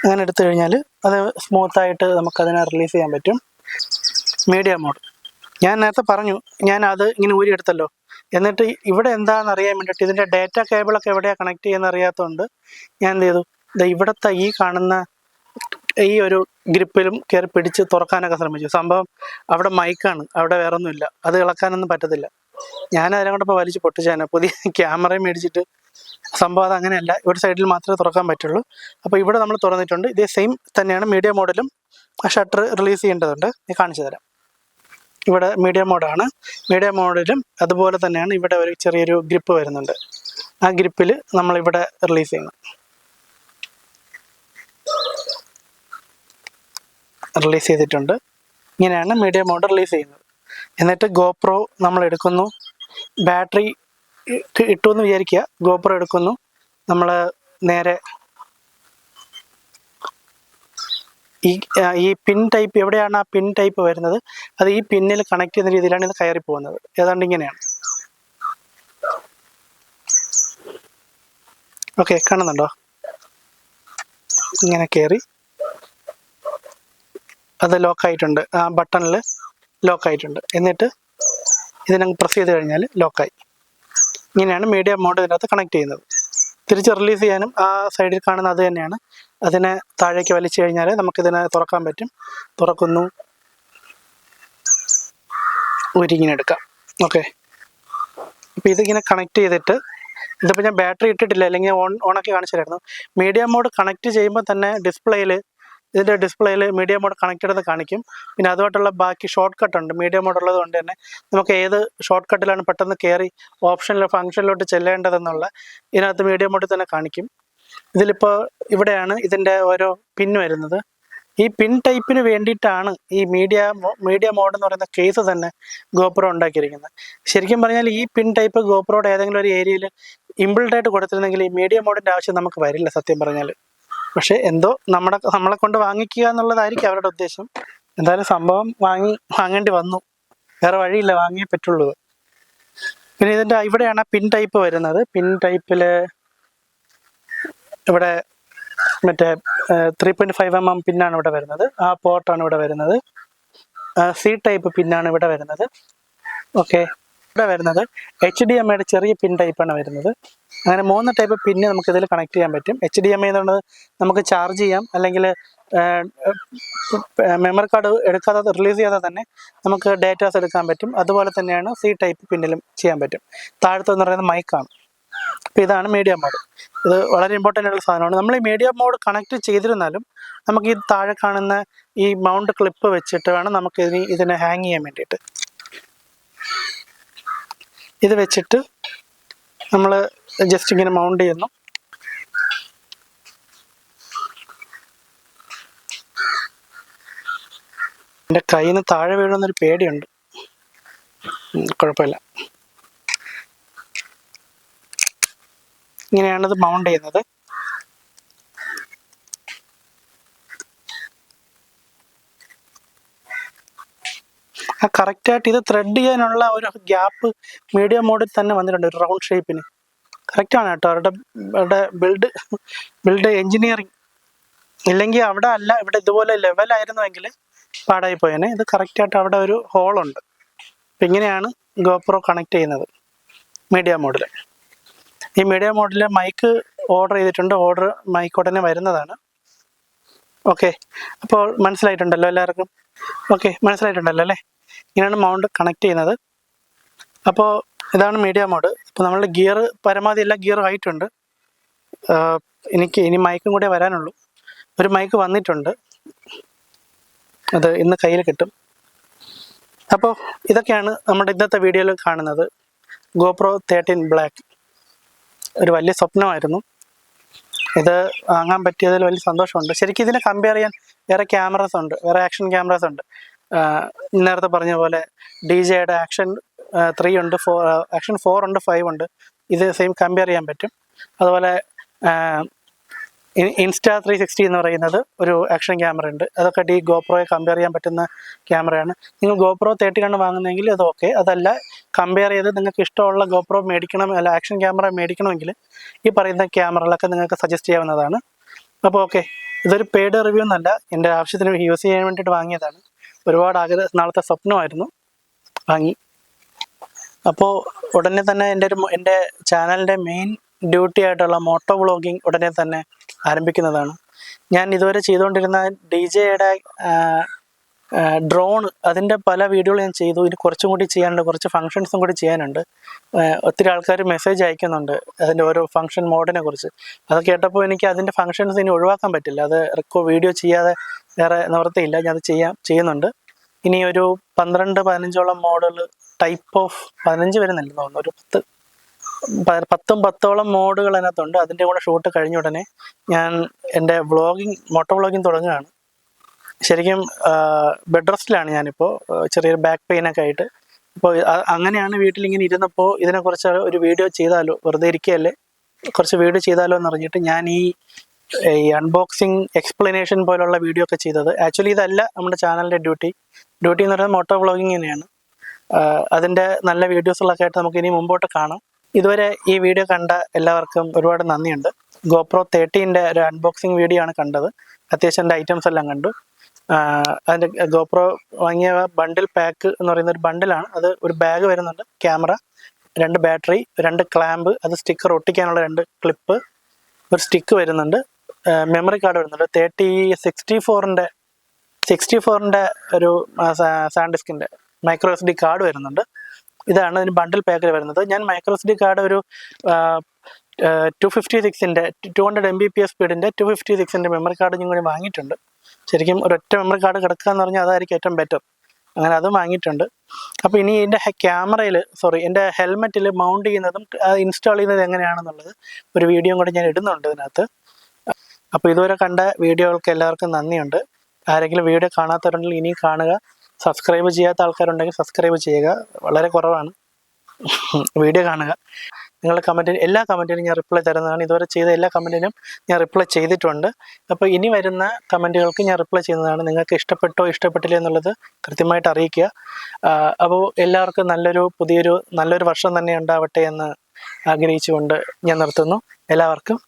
അങ്ങനെ എടുത്തു കഴിഞ്ഞാൽ അത് സ്മൂത്തായിട്ട് നമുക്കതിനെ റിലീസ് ചെയ്യാൻ പറ്റും. മീഡിയ മോഡ് ഞാൻ നേരത്തെ പറഞ്ഞു ഞാൻ അത് ഇങ്ങനെ ഊരിയെടുത്തല്ലോ. എന്നിട്ട് ഇവിടെ എന്താണെന്ന് അറിയാൻ വേണ്ടിയിട്ട് ഇതിന്റെ ഡാറ്റ കേബിളൊക്കെ എവിടെയാണ് കണക്ട് ചെയ്യുന്ന അറിയാത്തതുകൊണ്ട് ഞാൻ എന്ത് ചെയ്തു? ഇവിടുത്തെ ഈ കാണുന്ന ഈ ഒരു ഗ്രിപ്പിലും കയറി പിടിച്ച് തുറക്കാനൊക്കെ ശ്രമിച്ചു. സംഭവം അവിടെ മൈക്കാണ്. അവിടെ വേറെ ഒന്നുമില്ല അത് ഇളക്കാനൊന്നും പറ്റത്തില്ല. ഞാൻ അതിനെ വലിച്ചു വലിച്ച് പൊട്ടിച്ചാണ് പുതിയ ക്യാമറയും മേടിച്ചിട്ട്. സംഭവം അത് അങ്ങനെയല്ല. ഇവിടെ സൈഡിൽ മാത്രമേ തുറക്കാൻ പറ്റുള്ളൂ. അപ്പോൾ ഇവിടെ നമ്മൾ തുറന്നിട്ടുണ്ട്. ഇതേ സെയിം തന്നെയാണ് മീഡിയ മോഡലും ആ ഷട്ടർ റിലീസ് ചെയ്യേണ്ടതുണ്ട്. ഞാൻ കാണിച്ചു തരാം. ഇവിടെ മീഡിയ മോഡാണ്. മീഡിയ മോഡലും അതുപോലെ തന്നെയാണ് ഇവിടെ ഒരു ചെറിയൊരു ഗ്രിപ്പ് വരുന്നുണ്ട്. ആ ഗ്രിപ്പിൽ നമ്മളിവിടെ റിലീസ് ചെയ്യണം റിലീസ് ചെയ്തിട്ടുണ്ട്. ഇങ്ങനെയാണ് മീഡിയ മോഡ് റിലീസ് ചെയ്യുന്നത്. എന്നിട്ട് ഗോപ്രോ നമ്മൾ എടുക്കുന്നു. ബാറ്ററി ഇട്ടു എന്ന് വിചാരിക്കുക. ഗോപ്രോ എടുക്കുന്നു. നമ്മൾ നേരെ ഈ ഈ പിൻ ടൈപ്പ് എവിടെയാണ് ആ പിൻ ടൈപ്പ് വരുന്നത്? അത് ഈ പിന്നിൽ കണക്ട് ചെയ്യുന്ന രീതിയിലാണ് ഇത് കയറി പോകുന്നത് ഏതാണ്ട് ഇങ്ങനെയാണ്. ഓക്കെ കാണുന്നുണ്ടോ? ഇങ്ങനെ കയറി അത് ലോക്ക് ആയിട്ടുണ്ട്. ആ ബട്ടണിൽ ലോക്ക് ആയിട്ടുണ്ട്. എന്നിട്ട് ഇതിനങ്ങ് പ്രസ് ചെയ്ത് കഴിഞ്ഞാൽ ലോക്കായി ഇങ്ങനെയാണ് മീഡിയ മോഡ് ഇതിനകത്ത് കണക്ട് ചെയ്യുന്നത്. തിരിച്ച് റിലീസ് ചെയ്യാനും ആ സൈഡിൽ കാണുന്ന അത് തന്നെയാണ്. അതിനെ താഴേക്ക് വലിച്ചു കഴിഞ്ഞാൽ നമുക്കിതിനെ തുറക്കാൻ പറ്റും. തുറക്കുന്നു. ഒരിങ്ങനെ എടുക്കാം. ഓക്കെ അപ്പോൾ ഇതിങ്ങനെ കണക്ട് ചെയ്തിട്ട് ഇതിപ്പോൾ ഞാൻ ബാറ്ററി ഇട്ടിട്ടില്ല. അല്ലെങ്കിൽ ഓൺ ഓണാക്കി കാണിച്ചിട്ടായിരുന്നു മീഡിയ മോഡ് കണക്ട് ചെയ്യുമ്പോൾ തന്നെ ഡിസ്പ്ലേയിൽ ഇതിന്റെ ഡിസ്പ്ലേയിൽ മീഡിയ മോഡ് കണക്റ്റഡ് എന്ന് കാണിക്കും. പിന്നെ അതുമായിട്ടുള്ള ബാക്കി ഷോർട്ട് കട്ട് ഉണ്ട്. മീഡിയ മോഡ് ഉള്ളത് കൊണ്ട് തന്നെ നമുക്ക് ഏത് ഷോർട്ട് കട്ടിലാണ് പെട്ടെന്ന് കയറി ഓപ്ഷനിലോ ഫംഗ്ഷനിലോട്ട് ചെല്ലേണ്ടതെന്നുള്ള ഇതിനകത്ത് മീഡിയ മോഡിൽ തന്നെ കാണിക്കും. ഇതിലിപ്പോൾ ഇവിടെയാണ് ഇതിന്റെ ഓരോ പിൻ വരുന്നത്. ഈ പിൻ ടൈപ്പിന് വേണ്ടിയിട്ടാണ് ഈ മീഡിയ മീഡിയ മോഡ് എന്ന് പറയുന്ന കേസ് തന്നെ ഗോപ്രോ ഉണ്ടാക്കിയിരിക്കുന്നത്. ശരിക്കും പറഞ്ഞാൽ ഈ പിൻ ടൈപ്പ് ഗോപ്രോയുടെ ഏതെങ്കിലും ഒരു ഏരിയയിൽ ഇമ്പിൾഡായിട്ട് കൊടുത്തിരുന്നെങ്കിൽ ഈ മീഡിയ മോഡിന്റെ ആവശ്യം നമുക്ക് വരില്ല സത്യം പറഞ്ഞാൽ പക്ഷെ എന്തോ നമ്മുടെ നമ്മളെ കൊണ്ട് വാങ്ങിക്കുക എന്നുള്ളതായിരിക്കും അവരുടെ ഉദ്ദേശം. എന്തായാലും സംഭവം വാങ്ങി വാങ്ങേണ്ടി വന്നു. വേറെ വഴിയില്ല വാങ്ങിയേ പറ്റുള്ളൂ. പിന്നെ ഇതിന്റെ ഇവിടെയാണ് പിൻ ടൈപ്പ് വരുന്നത്. പിൻ ടൈപ്പിൽ ഇവിടെ മറ്റേ three point five M M പിന്നാണ് ഇവിടെ വരുന്നത്. ആ പോർട്ടാണ് ഇവിടെ വരുന്നത്. സി ടൈപ്പ് പിന്നാണ് ഇവിടെ വരുന്നത്. ഓക്കെ ഇവിടെ വരുന്നത്. എച്ച് ഡി എം ഐയുടെ ചെറിയ പിൻ ടൈപ്പാണ് വരുന്നത്. അങ്ങനെ മൂന്ന് ടൈപ്പ് പിന്ന് നമുക്ക് ഇതിൽ കണക്ട് ചെയ്യാൻ പറ്റും. എച്ച് ഡി എം ഐ എന്നുള്ളത് നമുക്ക് ചാർജ് ചെയ്യാം. അല്ലെങ്കിൽ മെമ്മറി കാർഡ് എടുക്കാതെ റിലീസ് ചെയ്യാതെ തന്നെ നമുക്ക് ഡേറ്റാസ് എടുക്കാൻ പറ്റും. അതുപോലെ തന്നെയാണ് സി ടൈപ്പ് പിന്നിലും ചെയ്യാൻ പറ്റും. താഴത്തെ എന്ന് പറയുന്നത് മൈക്കാണ് അപ്പോൾ ഇതാണ് മീഡിയ മോഡ് ഇത് വളരെ ഇമ്പോർട്ടന്റ് ആയിട്ടുള്ള സാധനമാണ്. നമ്മൾ ഈ മീഡിയ മോഡ് കണക്ട് ചെയ്തിരുന്നാലും നമുക്ക് ഈ താഴെ കാണുന്ന ഈ മൗണ്ട് ക്ലിപ്പ് വെച്ചിട്ട് വേണം നമുക്ക് ഇതിന് ഇതിനെ ഹാങ് ചെയ്യാൻ വേണ്ടിയിട്ട്. ഇത് വെച്ചിട്ട് നമ്മൾ ജസ്റ്റ് ഇങ്ങനെ മൗണ്ട് ചെയ്യുന്നു. എന്റെ കയ്യിൽ നിന്ന് താഴെ വീഴുന്നൊരു പേടിയുണ്ട്. കുഴപ്പമില്ല. ഇങ്ങനെയാണ് ഇത് മൗണ്ട് ചെയ്യുന്നത്. ആ കറക്റ്റായിട്ട് ഇത് ത്രെഡ് ചെയ്യാനുള്ള ഒരു ഗ്യാപ്പ് മീഡിയം മോഡിൽ തന്നെ വന്നിട്ടുണ്ട് ഒരു റൗണ്ട് ഷേപ്പിന് കറക്റ്റാണ് കേട്ടോ. അവരുടെ അവരുടെ ബിൽഡ് ബിൽഡ് എഞ്ചിനീയറിങ് ഇല്ലെങ്കിൽ അവിടെ അല്ല ഇവിടെ ഇതുപോലെ ലെവലായിരുന്നുവെങ്കിൽ പാടായി പോയേനെ ഇത് കറക്റ്റായിട്ട് അവിടെ ഒരു ഹോളുണ്ട് അപ്പം ഇങ്ങനെയാണ് ഗോപ്രോ കണക്ട് ചെയ്യുന്നത് മീഡിയ മോഡിൽ ഈ മീഡിയ മോഡിൽ മൈക്ക് ഓർഡർ ചെയ്തിട്ടുണ്ട്. ഓർഡർ മൈക്ക് ഉടനെ വരുന്നതാണ്. ഓക്കെ അപ്പോൾ മനസ്സിലായിട്ടുണ്ടല്ലോ എല്ലാവർക്കും? ഓക്കെ മനസ്സിലായിട്ടുണ്ടല്ലോ അല്ലേ? ഇങ്ങനെയാണ് മൗണ്ട് കണക്ട് ചെയ്യുന്നത്. അപ്പോൾ ഇതാണ് മീഡിയ മോഡ് അപ്പോൾ നമ്മളുടെ ഗിയർ പരമാവധി എല്ലാ ഗിയറും ആയിട്ടുണ്ട് എനിക്ക് ഇനി മൈക്കും കൂടെ വരാനുള്ളൂ. ഒരു മൈക്ക് വന്നിട്ടുണ്ട്. അത് ഇന്ന് കയ്യിൽ കിട്ടും. അപ്പോൾ ഇതൊക്കെയാണ് നമ്മുടെ ഇന്നത്തെ വീഡിയോയിൽ കാണുന്നത്. ഗോപ്രോ തേർട്ടീൻ ബ്ലാക്ക് ഒരു വലിയ സ്വപ്നമായിരുന്നു. ഇത് വാങ്ങാൻ പറ്റിയതിൽ വലിയ സന്തോഷമുണ്ട്. ശരിക്കും ഇതിനെ കമ്പയർ ചെയ്യാൻ വേറെ ക്യാമറസ് ഉണ്ട്. വേറെ ആക്ഷൻ ക്യാമറസ് ഉണ്ട്. നേരത്തെ പറഞ്ഞ പോലെ ഡി ജെയുടെ ആക്ഷൻ ത്രീ ഉണ്ട് ഫോർ ആക്ഷൻ ഫോർ ഉണ്ട് ഫൈവ് ഉണ്ട്. ഇത് സെയിം കമ്പയർ ചെയ്യാൻ പറ്റും. അതുപോലെ ഇൻസ്റ്റാ ത്രീ സിക്സ്റ്റി എന്ന് പറയുന്നത് ഒരു ആക്ഷൻ ക്യാമറ ഉണ്ട്. അതൊക്കെ ഡി ഗോപ്രോയെ കമ്പയർ ചെയ്യാൻ പറ്റുന്ന ക്യാമറയാണ് നിങ്ങൾ ഗോപ്രോ തേർട്ടി കണ്ട് വാങ്ങുന്നതെങ്കിൽ അത് ഓക്കെ അതല്ല കമ്പയർ ചെയ്ത് നിങ്ങൾക്ക് ഇഷ്ടമുള്ള ഗോപ്രോ മേടിക്കണം അല്ല ആക്ഷൻ ക്യാമറ മേടിക്കണമെങ്കിൽ ഈ പറയുന്ന ക്യാമറകളൊക്കെ നിങ്ങൾക്ക് സജസ്റ്റ് ചെയ്യാവുന്നതാണ്. അപ്പോൾ ഓക്കെ ഇതൊരു പെയ്ഡ് റിവ്യൂ എന്നല്ല. എന്റെ ആവശ്യത്തിന് യൂസ് ചെയ്യാൻ വേണ്ടിയിട്ട് വാങ്ങിയതാണ്. ഒരുപാട് ആഗ്രഹ നാളത്തെ സ്വപ്നമായിരുന്നു. വാങ്ങി. അപ്പോൾ ഉടനെ തന്നെ എന്റെ ഒരു എന്റെ ചാനലിന്റെ മെയിൻ ഡ്യൂട്ടി ആയിട്ടുള്ള മോട്ടോ വ്ളോഗിങ് ഉടനെ തന്നെ ആരംഭിക്കുന്നതാണ്. ഞാൻ ഇതുവരെ ചെയ്തുകൊണ്ടിരുന്ന ഡി ജെയുടെ ഡ്രോൺ അതിന്റെ പല വീഡിയോകൾ ഞാൻ ചെയ്തു. ഇനി കുറച്ചും കൂടി ചെയ്യാനുണ്ട്. കുറച്ച് ഫങ്ഷൻസും കൂടി ചെയ്യാനുണ്ട്. ഒത്തിരി ആൾക്കാർ മെസ്സേജ് അയക്കുന്നുണ്ട് അതിന്റെ ഓരോ ഫങ്ഷൻ മോഡിനെ കുറിച്ച്. അത് കേട്ടപ്പോൾ എനിക്ക് അതിന്റെ ഫങ്ഷൻസ് ഇനി ഒഴിവാക്കാൻ പറ്റില്ല. അത് റെക്കോ വീഡിയോ ചെയ്യാതെ വേറെ നിവർത്തിയില്ല. ഞാൻ അത് ചെയ്യാം ചെയ്യുന്നുണ്ട്. ഇനി ഒരു പന്ത്രണ്ട് പതിനഞ്ചോളം മോഡൽ ടൈപ്പ് ഓഫ് പതിനഞ്ച് വരുന്നില്ല തോന്നുന്നു. ഒരു പത്ത് പത്തും പത്തോളം മോഡുകൾ അതിനകത്തുണ്ട്. അതിന്റെ കൂടെ ഷൂട്ട് കഴിഞ്ഞ ഉടനെ ഞാൻ എന്റെ വ്ളോഗിങ് മോട്ടോ വ്ളോഗിങ് തുടങ്ങുകയാണ്. ശരിക്കും ബെഡ് റെസ്റ്റിലാണ് ഞാനിപ്പോൾ ചെറിയൊരു ബാക്ക് പെയിനൊക്കെ ആയിട്ട്. അപ്പോൾ അങ്ങനെയാണ് വീട്ടിൽ ഇങ്ങനെ ഇരുന്നപ്പോൾ ഇതിനെക്കുറിച്ച് ഒരു വീഡിയോ ചെയ്താലോ? വെറുതെ ഇരിക്കുകയല്ലേ? കുറച്ച് വീഡിയോ ചെയ്താലോ എന്ന് അറിഞ്ഞിട്ട് ഞാൻ ഈ ഈ അൺബോക്സിങ് എക്സ്പ്ലനേഷൻ പോലുള്ള വീഡിയോ ഒക്കെ ചെയ്തത്. ആക്ച്വലി ഇതല്ല നമ്മുടെ ചാനലിന്റെ ഡ്യൂട്ടി ഡ്യൂട്ടി എന്ന് പറയുന്നത് മോട്ടോ വ്ളോഗിങ് തന്നെയാണ്. അതിന്റെ നല്ല വീഡിയോസുകളൊക്കെ ആയിട്ട് നമുക്ക് ഇനി മുമ്പോട്ട് കാണാം. ഇതുവരെ ഈ വീഡിയോ കണ്ട എല്ലാവർക്കും ഒരുപാട് നന്ദിയുണ്ട്. ഗോപ്രോ തേർട്ടീന്റെ ഒരു അൺബോക്സിങ് വീഡിയോ ആണ് കണ്ടത്. അത്യാവശ്യം എന്റെ ഐറ്റംസ് എല്ലാം കണ്ടു. അതിന്റെ ഗോപ്രോ വാങ്ങിയ ബണ്ടിൽ പാക്ക് എന്ന് പറയുന്ന ഒരു ബണ്ടിലാണ് അത് ഒരു ബാഗ് വരുന്നുണ്ട് ക്യാമറ രണ്ട് ബാറ്ററി രണ്ട് ക്ലാമ്പ് അത് സ്റ്റിക്കർ ഒട്ടിക്കാനുള്ള രണ്ട് ക്ലിപ്പ് ഒരു സ്റ്റിക്ക് വരുന്നുണ്ട്. മെമ്മറി കാർഡ് വരുന്നുണ്ട്. തേർട്ടി സിക്സ്റ്റി ഫോറിന്റെ സിക്സ്റ്റി ഫോറിന്റെ ഒരു സാൻഡിസ്കിന്റെ മൈക്രോ എസ് ഡി കാർഡ് വരുന്നുണ്ട്. ഇതാണ് ഇതിന് ബണ്ടിൽ പാക്കിൽ വരുന്നത്. ഞാൻ മൈക്രോ എസ് ഡി കാർഡ് ഒരു two fifty സിക്സിന്റെ two hundred M B P S സ്പീഡിന്റെ two fifty സിക്സിന്റെ മെമ്മറി കാർഡ് ഞാൻ കൂടി വാങ്ങിയിട്ടുണ്ട്. ശരിക്കും ഒരൊറ്റ മെമ്മറി കാർഡ് കിടക്കുക എന്ന് പറഞ്ഞാൽ അതായിരിക്കും ഏറ്റവും ബെറ്റർ അങ്ങനെ അതും വാങ്ങിയിട്ടുണ്ട്. അപ്പോൾ ഇനി എന്റെ ക്യാമറയിൽ സോറി എന്റെ ഹെൽമെറ്റിൽ മൗണ്ട് ചെയ്യുന്നതും ഇൻസ്റ്റാൾ ചെയ്യുന്നത് എങ്ങനെയാണെന്നുള്ളത് ഒരു വീഡിയോ കൂടി ഞാൻ ഇടുന്നുണ്ട് ഇതിനകത്ത്. അപ്പോൾ ഇതുവരെ കണ്ട വീഡിയോകൾക്ക് എല്ലാവർക്കും നന്ദിയുണ്ട്. ആരെങ്കിലും വീഡിയോ കാണാത്തവരുണ്ടെങ്കിൽ ഇനിയും കാണുക. സബ്സ്ക്രൈബ് ചെയ്യാത്ത ആൾക്കാരുണ്ടെങ്കിൽ സബ്സ്ക്രൈബ് ചെയ്യുക. വളരെ കുറവാണ്. വീഡിയോ കാണുക. നിങ്ങളുടെ കമന്റിന് എല്ലാ കമന്റിനും ഞാൻ റിപ്ലൈ തരുന്നതാണ്. ഇതുവരെ ചെയ്ത എല്ലാ കമന്റിനും ഞാൻ റിപ്ലൈ ചെയ്തിട്ടുണ്ട്. അപ്പോൾ ഇനി വരുന്ന കമന്റുകൾക്ക് ഞാൻ റിപ്ലൈ ചെയ്യുന്നതാണ്. നിങ്ങൾക്ക് ഇഷ്ടപ്പെട്ടോ ഇഷ്ടപ്പെട്ടില്ല എന്നുള്ളത് കൃത്യമായിട്ട് അറിയിക്കുക. അപ്പോൾ എല്ലാവർക്കും നല്ലൊരു പുതിയൊരു നല്ലൊരു വർഷം തന്നെ ഉണ്ടാവട്ടെ എന്ന് ആഗ്രഹിച്ചുകൊണ്ട് ഞാൻ നിർത്തുന്നു. എല്ലാവർക്കും